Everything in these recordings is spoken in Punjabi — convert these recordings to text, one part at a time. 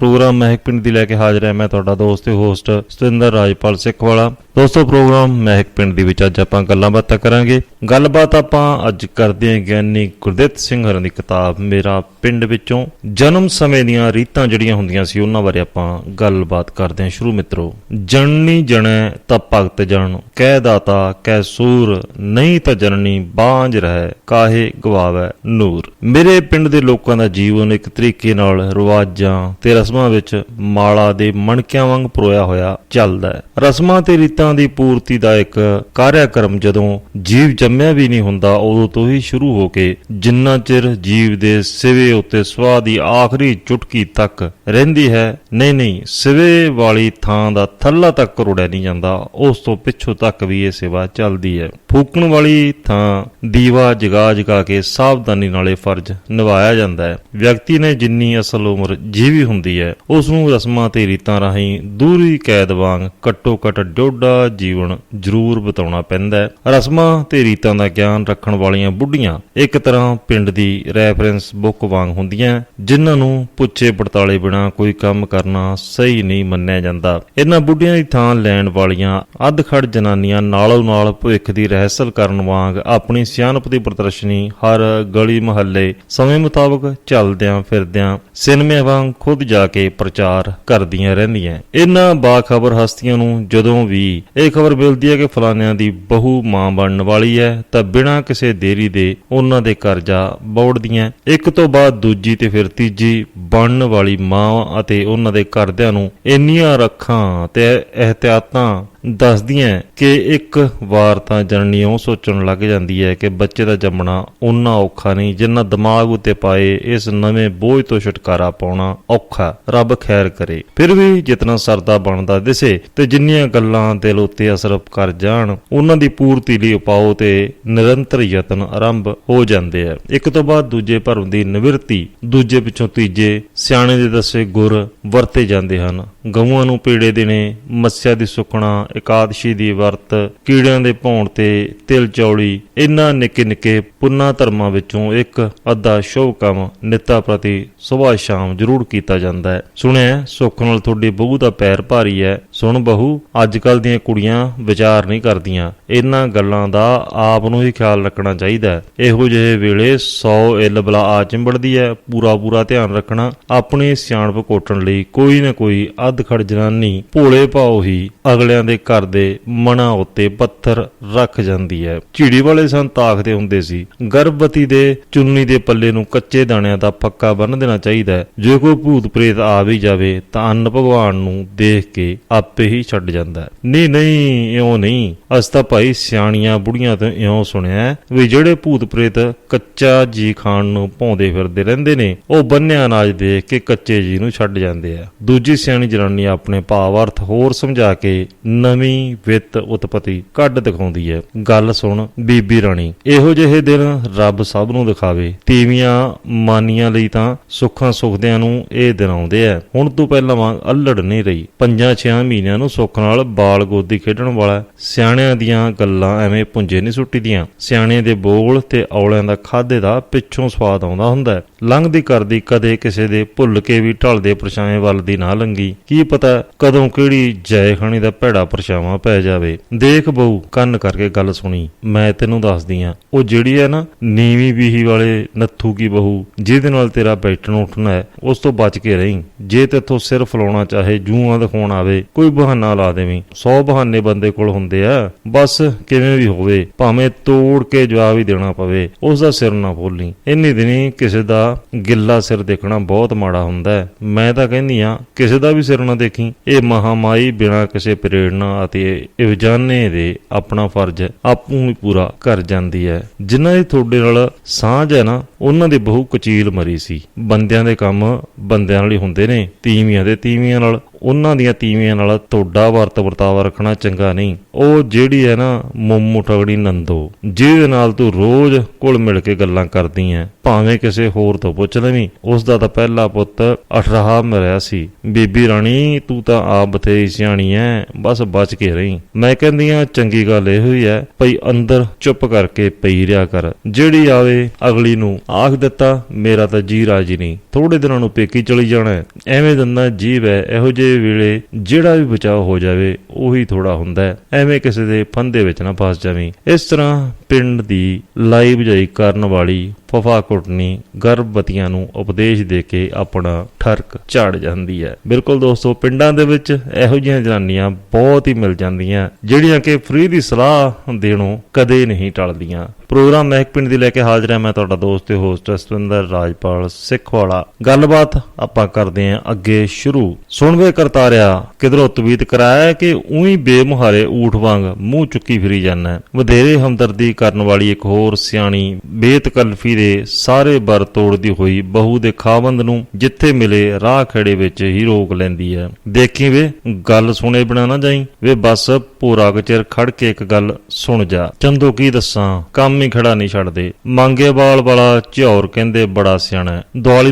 ਪ੍ਰੋਗਰਾਮ ਮਹਿਕ ਪਿੰਡ ਦੀ ਲੈ ਕੇ ਹਾਜ਼ਰ ਹਾਂ। ਮੈਂ ਤੁਹਾਡਾ ਦੋਸਤ ਤੇ ਹੋਸਟ ਸਤਿੰਦਰ ਰਾਜਪਾਲ ਸਿੱਖ ਵਾਲਾ। ਦੋਸਤੋ, ਪ੍ਰੋਗਰਾਮ ਮਹਿਕ ਪਿੰਡ ਦੀ ਵਿੱਚ ਅੱਜ ਆਪਾਂ ਗੱਲਾਂ ਬਾਤਾਂ ਕਰਾਂਗੇ। ਗੱਲਬਾਤ ਆਪਾਂ ਅੱਜ ਕਰਦੇ ਹਾਂ ਗਿਆਨੀ ਗੁਰਦਿੱਤ ਸਿੰਘ ਹਰਾਂ ਦੀ ਕਿਤਾਬ, ਮੇਰਾ ਪਿੰਡ ਵਿੱਚੋਂ ਜਨਮ ਸਮੇਂ ਦੀਆਂ ਰੀਤਾਂ ਜਿਹੜੀਆਂ ਹੁੰਦੀਆਂ ਸੀ, ਉਹਨਾਂ ਬਾਰੇ ਆਪਾਂ ਗੱਲਬਾਤ ਕਰਦੇ ਹਾਂ। ਸ਼ੁਰੂ ਮਿੱਤਰੋ, ਜਨਨੀ ਜਣੈ ਤਾਂ ਭਗਤ ਜਣ ਕਹਿ ਦਾਤਾ, ਕਹਿ ਸੂਰ, ਨਹੀਂ ਤਾਂ ਜਨਨੀ ਬਾਂਝ ਰਹਿ, ਕਾਹੇ ਗਵਾਵੈ ਨੂਰ। ਮੇਰੇ ਪਿੰਡ ਦੇ ਲੋਕਾਂ ਦਾ ਜੀਵਨ ਇੱਕ ਤਰੀਕੇ ਨਾਲ ਰਿਵਾਜਾਂ ਤੇ ਰਸਮਾਂ ਵਿੱਚ ਮਾਲਾ ਦੇ ਮਣਕਿਆਂ ਵਾਂਗ ਪਰੋਇਆ ਹੋਇਆ ਚੱਲਦਾ ਹੈ। ਰਸਮਾਂ ਤੇ ਰੀਤਾਂ ਦੀ ਪੂਰਤੀ ਦਾ ਇੱਕ ਕਾਰਿਆਕਰਮ ਜਦੋਂ ਜੀਵ ਜੰਮਿਆ ਵੀ ਨਹੀਂ ਹੁੰਦਾ, ਉਦੋਂ ਤੋਂ ਹੀ ਸ਼ੁਰੂ ਹੋ ਕੇ ਜਿੰਨਾ ਚਿਰ ਜੀਵ ਦੇ ਸਿਵੇ ਉੱਤੇ ਸਵਾਹ ਦੀ ਆਖਰੀ ਚੁਟਕੀ ਤੱਕ ਰਹਿੰਦੀ ਹੈ, ਨਹੀਂ ਨਹੀਂ, ਸਿਵੇ ਵਾਲੀ ਥਾਂ ਦਾ ਥੱਲਾ ਤੱਕ ਕਰੋੜਿਆ ਨਹੀਂ ਜਾਂਦਾ, ਉਸ ਤੋਂ ਪਿੱਛੋਂ ਤੱਕ ਵੀ ਇਹ ਸੇਵਾ ਚੱਲਦੀ ਹੈ। ਫੂਕਣ ਵਾਲੀ ਥਾਂ ਦੀਵਾ ਜਗਾ ਜਗਾ ਕੇ ਸਾਵਧਾਨੀ ਨਾਲੇ ਫਰਜ਼ ਨਿਭਾਇਆ ਜਾਂਦਾ ਹੈ। ਵਿਅਕਤੀ ਨੇ ਜਿੰਨੀ ਅਸਲ ਉਮਰ ਜੀਵੀ ਹੁੰਦੀ ਹੈ। ਉਸ ਨੂੰ ਰਸਮਾਂ ਤੇ ਰੀਤਾਂ ਰਾਹੀਂ ਦੂਰੀ ਕੈਦ ਵਾਂਗ ਘੱਟੋ ਘੱਟ ਡੋਡਾ ਜੀਵਨ ਜ਼ਰੂਰ ਬਿਤਾਉਣਾ ਪੈਂਦਾ ਹੈ। ਰਸਮਾਂ ਤੇ ਰੀਤਾਂ ਦਾ ਗਿਆਨ ਰੱਖਣ ਵਾਲੀਆਂ ਬੁੱਢੀਆਂ ਇੱਕ ਤਰ੍ਹਾਂ ਪਿੰਡ ਦੀ ਰੈਫਰੈਂਸ ਬੁੱਕ ਵਾਂਗ ਹੁੰਦੀਆਂ ਜਿਨ੍ਹਾਂ ਨੂੰ ਪੁੱਛੇ ਪੜਤਾਲੇ ਬਿਨਾ ਕੋਈ ਕੰਮ ਕਰਨਾ ਸਹੀ ਨਹੀਂ ਮੰਨਿਆ ਜਾਂਦਾ। ਇਹਨਾਂ ਬੁੱਢੀਆਂ ਦੀ ਥਾਂ ਲੈਣ ਵਾਲੀਆਂ ਅੱਧਖੜ ਜਨਾਨੀਆਂ ਨਾਲੋਂ ਨਾਲ ਭਵਿੱਖ ਦੀ ਰਹਿਸਲ ਕਰਨ ਵਾਂਗ ਆਪਣੀ ਸਿਆਣਪ ਦੀ ਪ੍ਰਦਰਸ਼ਨੀ ਹਰ ਗਲੀ ਮੁਹੱਲੇ ਸਮੇਂ ਮੁਤਾਬਕ ਚੱਲਦਿਆਂ ਫਿਰਦਿਆਂ ਸਿਨੇਮੇ ਵਾਂਗ ਖੁਦ ਜਾ ਕੇ ਪ੍ਰਚਾਰ ਕਰਦੀਆਂ ਰਹਿੰਦੀਆਂ। ਇਹਨਾਂ ਬਾਖਬਰ ਹਸਤੀਆਂ ਨੂੰ ਜਦੋਂ ਵੀ ਇਹ ਖਬਰ ਮਿਲਦੀ ਹੈ ਕਿ ਫਲਾਨਿਆਂ ਦੀ ਬਹੂ ਮਾਂ ਬਣਨ ਵਾਲੀ ਹੈ, ਤਾਂ ਬਿਨਾਂ ਕਿਸੇ ਦੇਰੀ ਦੇ ਉਹਨਾਂ ਦੇ ਕਰਜ਼ਾ ਜਾ ਬੌੜਦੀਆਂ। ਇੱਕ ਤੋਂ ਬਾਅਦ ਦੂਜੀ ਤੇ ਫਿਰ ਤੀਜੀ ਬਣਨ ਵਾਲੀ ਮਾਂ ਅਤੇ ਉਹਨਾਂ ਦੇ ਘਰਦਿਆਂ ਨੂੰ ਇੰਨੀਆਂ ਰੱਖਾਂ ਤੇ ਇਹਤਿਆਤਾਂ ਦੱਸਦੀਆਂ ਕਿ ਇੱਕ ਵਾਰ ਤਾਂ ਜਨਨੀ ਉਹ ਸੋਚਣ ਲੱਗ ਜਾਂਦੀ ਹੈ ਕਿ ਬੱਚੇ ਦਾ ਜੰਮਣਾ ਉਨਾ ਔਖਾ ਨਹੀਂ, ਜਿੰਨਾ ਦਿਮਾਗ ਉੱਤੇ ਪਾਏ ਇਸ ਨਵੇਂ ਬੋਝ ਤੋਂ ਛੁਟਕਾਰਾ ਪਾਉਣਾ ਔਖਾ, ਰੱਬ ਖੈਰ ਕਰੇ। ਫਿਰ ਵੀ ਜਿਤਨਾ ਸਰਦਾ ਬਣਦਾ ਦਿਸੇ ਤੇ ਜਿੰਨੀਆਂ ਗੱਲਾਂ ਦਿਲ ਉਤੇ ਅਸਰ ਕਰ ਜਾਣ, ਉਹਨਾਂ ਦੀ ਪੂਰਤੀ ਲਈ ਉਪਾਅ ਤੇ ਨਿਰੰਤਰ ਯਤਨ ਆਰੰਭ ਹੋ ਜਾਂਦੇ ਆ। ਇੱਕ ਤੋਂ ਬਾਅਦ ਦੂਜੇ ਭਰਮ ਦੀ ਨਿਵਰਤੀ, ਦੂਜੇ ਪਿੱਛੋਂ ਤੀਜੇ, ਸਿਆਣੇ ਦੇ ਦੱਸੇ ਗੁਰ ਵਰਤੇ ਜਾਂਦੇ ਹਨ। ਗਊਆਂ ਨੂੰ ਪੀੜੇ ਦੇਣੇ, ਮੱਸਿਆ ਦੀ ਸੁੱਕਣਾ ਇਕਾਦਸ਼ੀ ਦੀ ਵਰਤ ਕੀੜਿਆਂ ਦੇ ਭੌਣ ਤੇ ਤਿਲ ਚੌਲੀ, ਇਨ੍ਹਾਂ ਨਿੱਕੇ ਨਿੱਕੇ ਪੁੰਨਾ ਧਰਮਾਂ ਵਿੱਚੋਂ ਇੱਕ ਅੱਧਾ ਸ਼ੁਭ ਕੰਮ ਨਿੱਤਾ ਪ੍ਰਤੀ ਸਵੇਰ ਸ਼ਾਮ ਜ਼ਰੂਰ ਕੀਤਾ ਜਾਂਦਾ ਹੈ। ਸੁਣਿਆ ਸੁੱਖ ਨਾਲ ਤੁਹਾਡੀ ਬਹੂ ਦਾ ਪੈਰ ਭਾਰੀ ਹੈ। ਸੁਣ ਬਹੂ ਅੱਜ ਕੱਲ ਦੀਆਂ ਕੁੜੀਆਂ ਵਿਚਾਰ ਨਹੀਂ ਕਰਦੀਆਂ। ਇਹਨਾਂ ਗੱਲਾਂ ਦਾ ਆਪ ਨੂੰ ਹੀ ਖਿਆਲ ਰੱਖਣਾ ਚਾਹੀਦਾ ਹੈ। ਇਹੋ ਜਿਹੇ ਵੇਲੇ 100 ਇਲ ਬਲਾ ਆ ਚਿੰਬੜਦੀ ਹੈ। ਪੂਰਾ ਪੂਰਾ ਧਿਆਨ ਰੱਖਣਾ ਆਪਣੀ ਸਿਆਣਪ ਕੋਟਣ ਲਈ ਕੋਈ ਨਾ ਕੋਈ ਅੱਧ ਖੜ ਜਨਾਨੀ ਭੋਲੇ ਭਾਉ ਹੀ ਅਗਲਿਆਂ ਦੇ ਘਰ ਦੇ ਮਨਾਂ ਉੱਤੇ ਪੱਥਰ ਰੱਖ ਜਾਂਦੀ ਹੈ। ਝਿੜੀ ਵਾਲੇ ਸੰਤ ਆਖਦੇ ਹੁੰਦੇ ਸੀ। ਗਰਭਵਤੀ ਦੇ ਚੁੰਨੀ ਦੇ ਪੱਲੇ ਨੂੰ ਕੱਚੇ ਦਾਣਿਆਂ ਦਾ ਪੱਕਾ ਬੰਨ ਦੇਣਾ ਚਾਹੀਦਾ ਹੈ। ਜੇ ਕੋਈ ਭੂਤ ਪ੍ਰੇਤ ਆ ਵੀ ਜਾਵੇ ਤਾਂ ਅੰਨ ਭਗਵਾਨ ਨੂੰ ਦੇਖ ਕੇ ਆਪੇ ਹੀ ਛੱਡ ਜਾਂਦਾ ਹੈ। ਨਹੀਂ ਨਹੀਂ, ਇਉਂ ਨਹੀਂ। ਅਸ ਤਾਂ ਭਾਈ ਸਿਆਣੀਆਂ ਬੁੜੀਆਂ ਤੋਂ ਇਉਂ ਸੁਣਿਆ ਵੀ ਜਿਹੜੇ ਭੂਤ ਪ੍ਰੇਤ ਕੱਚਾ ਜੀ ਖਾਣ ਨੂੰ ਭੌਂਦੇ ਫਿਰਦੇ ਰਹਿੰਦੇ ਨੇ, ਉਹ ਬੰਨਿਆ ਅਨਾਜ ਦੇਖ ਕੇ ਕੱਚੇ ਜੀ ਨੂੰ ਛੱਡ ਜਾਂਦੇ ਆ। ਦੂਜੀ ਸਿਆਣੀ ਜਨਾਨੀ ਆਪਣੇ ਭਾਵ ਅਰਥ ਹੋਰ ਸਮਝਾ ਕੇ ਨਵੀਂ ਵਿੱਤ ਉਤਪਤੀ ਕੱਢ ਦਿਖਾਉਂਦੀ ਹੈ। ਗੱਲ ਸੁਣ ਬੀਬੀ ਰਾਣੀ। ਇਹੋ ਜਿਹੇ ਦਿਨ ਰੱਬ ਸਭ ਨੂੰ ਦਿਖਾਵੇ। ਤੀਵੀਆਂ ਮਾਨੀਆਂ ਲਈ ਤਾਂ ਸੁੱਖਾਂ ਸੁਖਦਿਆਂ ਨੂੰ ਇਹ ਦਿਨ ਆਉਂਦੇ ਆ ਹੁਣ ਤੋਂ ਪਹਿਲਾਂ ਵਾਂਗ ਅਲੜ ਨਹੀਂ ਰਹੀ। ਪੰਜਾਂ ਛਿਆਂ ਮਹੀਨਿਆਂ ਨੂੰ ਸੁੱਖ ਨਾਲ ਬਾਲ ਗੋਦੀ ਖੇਡਣ ਵਾਲਾ ਸਿਆਣਿਆਂ ਦੀਆਂ ਗੱਲਾਂ ਐਵੇਂ ਪੁੰਜੇ ਨਹੀਂ ਸੁੱਟੀਦੀਆਂ। ਸਿਆਣੇ ਦੇ ਬੋਲ ਤੇ ਔਲਿਆਂ ਦਾ ਖਾਦੇ ਦਾ ਪਿੱਛੋਂ ਸਵਾਦ ਆਉਂਦਾ ਹੁੰਦਾ ਹੈ। ਲੰਘਦੀ ਕਰਦੀ ਕਦੇ ਕਿਸੇ ਦੇ ਭੁੱਲ ਕੇ ਵੀ ਢਲਦੇ ਪਰਛਾਵੇਂ ਵੱਲ ਦੀ ਨਾ ਲੰਗੀ। ਕੀ ਪਤਾ ਕਦੋਂ ਕਿਹੜੀ ਜੈ ਖਾਣੀ ਦਾ ਭੈੜਾ ਪਰਛਾਵਾਂ ਪੈ ਜਾਵੇ। ਦੇਖ ਬਹੂ, ਕੰਨ ਕਰਕੇ ਗੱਲ ਸੁਣੀ। ਮੈਂ ਤੈਨੂੰ ਦੱਸਦੀ ਆ, ਉਹ ਜਿਹੜੀ ਹੈ ਨਾ ਨੀਵੀਂ ਬੀਹੀ ਵਾਲੇ ਨੱਥੂ ਕੀ ਬਹੂ, ਜਿਹਦੇ ਨਾਲ ਤੇਰਾ ਬੈਠਣ ਉੱਠਣਾ ਹੈ, ਉਸ ਤੋਂ ਬਚ ਕੇ ਰਹੀਂ। ਜੇ ਤੇਥੋਂ ਸਿਰ ਫਲਾਉਣਾ ਚਾਹੇ ਜੂਆਂ ਦਿਖਾਉਣ ਆਵੇ, ਕੋਈ ਬਹਾਨਾ ਲਾ ਦੇਵੀਂ। 100 ਬਹਾਨੇ ਬੰਦੇ ਕੋਲ ਹੁੰਦੇ ਆ, ਬਸ ਕਿਵੇਂ ਵੀ ਹੋਵੇ, ਭਾਵੇਂ ਤੋੜ ਕੇ ਜਵਾਬ ਹੀ ਦੇਣਾ ਪਵੇ ਉਸ ਦਾ ਸਿਰ ਨਾ ਫੋਲੀ। ਇੰਨੀ ਦਿਨੀ ਕਿਸੇ ਦਾ ਗਿੱਲਾ ਸਿਰ ਦੇਖਣਾ ਬਹੁਤ ਮਾੜਾ ਹੁੰਦਾ ਹੈ। ਮੈਂ ਤਾਂ ਕਹਿੰਦੀ ਆ, ਕਿਸੇ ਦਾ ਵੀ ਸਿਰ ਨਾ ਦੇਖੀ। ਇਹ ਮਹਾਮਾਈ ਬਿਨਾਂ ਕਿਸੇ ਪ੍ਰੇਰਣਾ ਅਤੇ ਇਵਜਾਨੇ ਦੇ ਆਪਣਾ ਫਰਜ਼ ਆਪੂ ਹੀ ਪੂਰਾ ਕਰ ਜਾਂਦੀ ਹੈ। ਜਿਨ੍ਹਾਂ ਦੀ ਤੁਹਾਡੇ ਨਾਲ ਸਾਂਝ ਹੈ ਨਾ, ਉਹਨਾਂ ਦੇ ਬਹੁ ਕਚੀਲ ਮਰੀ ਸੀ। ਬੰਦਿਆਂ ਦੇ ਕੰਮ ਬੰਦਿਆਂ ਨਾਲ ਹੀ ਹੁੰਦੇ ਨੇ, ਤੀਵੀਆਂ ਦੇ ਤੀਵੀਆਂ ਨਾਲ। ਉਹਨਾਂ ਦੀਆਂ ਤੀਵੀਆਂ ਨਾਲ ਤੁਹਾਡਾ ਵਰਤ ਵਰਤਾਵਾ ਰੱਖਣਾ ਚੰਗਾ ਨਹੀਂ। ਉਹ ਜਿਹੜੀ ਹੈ ਨਾ, ਮੁੰਮੂ ਠਗੜੀ ਨੰਦੋ, ਜਿਹਦੇ ਨਾਲ ਤੂੰ ਰੋਜ਼ ਕੋਲ ਮਿਲ ਕੇ ਗੱਲਾਂ ਕਰਦੀ ਐ, ਭਾਵੇਂ ਕਿਸੇ ਹੋਰ ਤੋਂ ਪੁੱਛ ਲਵੀਂ। ਉਸ ਦਾ ਤਾਂ ਪਹਿਲਾ ਪੁੱਤ ਅਠਰਾਹਾ ਮਰਿਆ ਸੀ। ਬੀਬੀ ਰਾਣੀ, ਤੂੰ ਤਾਂ ਆਪ ਬਥੇਰੀ ਸਿਆਣੀ ਐ, ਬਸ ਬਚ ਕੇ ਰਹੀ। ਮੈਂ ਕਹਿੰਦੀ ਆ, ਚੰਗੀ ਗੱਲ ਇਹ ਹੋਈ ਐ, ਭਈ ਅੰਦਰ ਚੁੱਪ ਕਰਕੇ ਪਈ ਰਿਆ ਕਰ। ਜਿਹੜੀ ਆਵੇ, ਅਗਲੀ ਨੂੰ ਆਖ ਦਿੱਤਾ, ਮੇਰਾ ਤਾਂ ਜੀ ਰਾਜੀ ਨਹੀਂ। ਥੋੜੇ ਦਿਨਾਂ ਨੂੰ ਪੇਕੀ ਚਲੀ ਜਾਣਾ ਐਵੇਂ ਦੰਦਾ ਜੀਵ ਹੈ ਇਹੋ ਜਿਹੇ ਵੇਲੇ ਜਿਹੜਾ ਵੀ ਬਚਾਅ ਹੋ ਜਾਵੇ, ਉਹੀ ਥੋੜਾ ਹੁੰਦਾ ਹੈ। ਐਵੇਂ ਕਿਸੇ ਦੇ ਫੰਦੇ ਵਿੱਚ ਨਾ ਫਸ ਜਾਵੀਂ। ਇਸ ਤਰ੍ਹਾਂ ਪਿੰਡ ਦੀ ਲਾਈ ਬੁਝਾਈ ਕਰਨ ਵਾਲੀ ਫਫਾ ਕੁੱਟਣੀ ਗਰਭਵਤੀਆਂ ਨੂੰ ਉਪਦੇਸ਼ ਦੇ ਕੇ ਆਪਣਾ ਠਰਕ ਝਾੜ ਜਾਂਦੀ ਹੈ। ਬਿਲਕੁਲ ਦੋਸਤੋ, ਪਿੰਡਾਂ ਦੇ ਵਿੱਚ ਇਹੋ ਜਿਹੀਆਂ ਜਨਾਨੀਆਂ ਬਹੁਤ ਹੀ ਮਿਲ ਜਾਂਦੀਆਂ, ਜਿਹੜੀਆਂ ਕਿ ਫ੍ਰੀ ਦੀ ਸਲਾਹ ਦੇਣੋਂ ਕਦੇ ਨਹੀਂ ਟਲਦੀਆਂ। ਪ੍ਰੋਗਰਾਮ ਮਹਿਕ ਪਿੰਡ ਦੀ ਲੈ ਕੇ ਹਾਜ਼ਰ ਹਾਂ ਮੈਂ ਤੁਹਾਡਾ ਦੋਸਤ ਤੇ ਹੋਸਟ ਸਤਵਿੰਦਰ ਰਾਜਪਾਲ ਸਿੱਖ ਵਾਲਾ ਗੱਲਬਾਤ ਆਪਾਂ ਕਰਦੇ ਹਾਂ ਅੱਗੇ ਸ਼ੁਰੂ। ਸੁਣਵੇ ਕਰਤਾਰਿਆ, ਕਿਧਰੋਂ ਤਵੀਤ ਕਰਾਇਆ ਕਿ ਉਹੀ ਬੇਮੁਹਾਰੇ ਊਠ ਵਾਂਗ ਮੂੰਹ ਚੁੱਕੀ ਫਿਰੀ ਜਾਂਦਾ ਵਧੇਰੇ ਹਮਦਰਦੀ ਕਰਨ ਵਾਲੀ ਇੱਕ ਹੋਰ ਸਿਆਣੀ ਬੇਤਕਲਫੀ ਦੇ ਸਾਰੇ ਬਰ ਤੋੜਦੀ ਹੋਈ ਬਹੂ ਦੇ ਖਾਵੰਦ ਨੂੰ ਜਿੱਥੇ ਮਿਲੇ ਰਾਹ ਖੜੇ ਵਿੱਚ ਹੀ ਰੋਕ ਲੈਂਦੀ ਹੈ ਦੇਖੀ ਵੇ, ਗੱਲ ਸੁਣੇ ਬਿਨਾ ਨਾ ਜਾਈ। ਵੇ ਬਸ ਪੂਰਾ ਚਿਰ ਖੜ ਕੇ ਇੱਕ ਗੱਲ ਸੁਣ ਜਾ। ਚੰਦੋ ਕੀ ਦੱਸਾਂ, ਕੰਮ ਹੀ ਖੜਾ ਨਹੀਂ ਛੱਡਦੇ। ਮੰਗੇ ਵਾਲ ਵਾਲਾ ਝੌਰ ਕਹਿੰਦੇ ਬੜਾ ਸਿਆਣਾ ਹੈ।